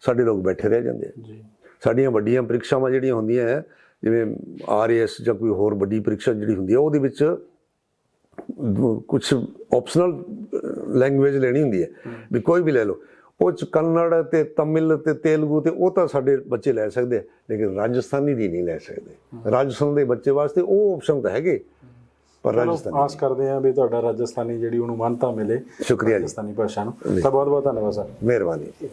ਸਾਡੇ ਲੋਕ ਬੈਠੇ ਰਹਿ ਜਾਂਦੇ ਆ। ਜੀ। ਸਾਡੀਆਂ ਵੱਡੀਆਂ ਪ੍ਰੀਖਿਆਵਾਂ ਜਿਹੜੀਆਂ ਹੁੰਦੀਆਂ ਹੈ ਜਿਵੇਂ ਆਰਐਸ ਜਾਂ ਕੋਈ ਹੋਰ ਵੱਡੀ ਪ੍ਰੀਖਿਆ ਜਿਹੜੀ ਹੁੰਦੀ ਹੈ ਉਹਦੇ ਵਿੱਚ ਕੁਝ ਆਪਸ਼ਨਲ ਲੈਂਗੁਏਜ ਲੈਣੀ ਹੁੰਦੀ ਹੈ। ਵੀ ਕੋਈ ਵੀ ਲੈ ਲਓ। ਉਹ ਚ ਕੰਨੜ ਤੇ ਤਮਿਲ ਤੇ ਤੇਲਗੂ ਤੇ ਉਹ ਤਾਂ ਸਾਡੇ ਬੱਚੇ ਲੈ ਸਕਦੇ ਆ, ਲੇਕਿਨ ਰਾਜਸਥਾਨੀ ਦੀ ਨਹੀਂ ਲੈ ਸਕਦੇ। ਰਾਜਸਥਾਨ ਦੇ ਬੱਚੇ ਵਾਸਤੇ ਉਹ ਆਪਸ਼ਨ ਤਾਂ ਹੈਗੇ ਪਰ ਰਾਜਸਥਾਨੀ। ਆਸ ਕਰਦੇ ਹਾਂ ਵੀ ਤੁਹਾਡਾ ਰਾਜਸਥਾਨੀ ਜਿਹੜੀ ਉਹਨੂੰ ਮਾਨਤਾ ਮਿਲੇ ਸ਼ੁਕਰੀਆ ਰਾਜਸਥਾਨੀ ਭਾਸ਼ਾ ਨੂੰ। ਤਾਂ ਬਹੁਤ ਬਹੁਤ ਧੰਨਵਾਦ ਸਰ। ਮਿਹਰਬਾਨੀ। ਜੀ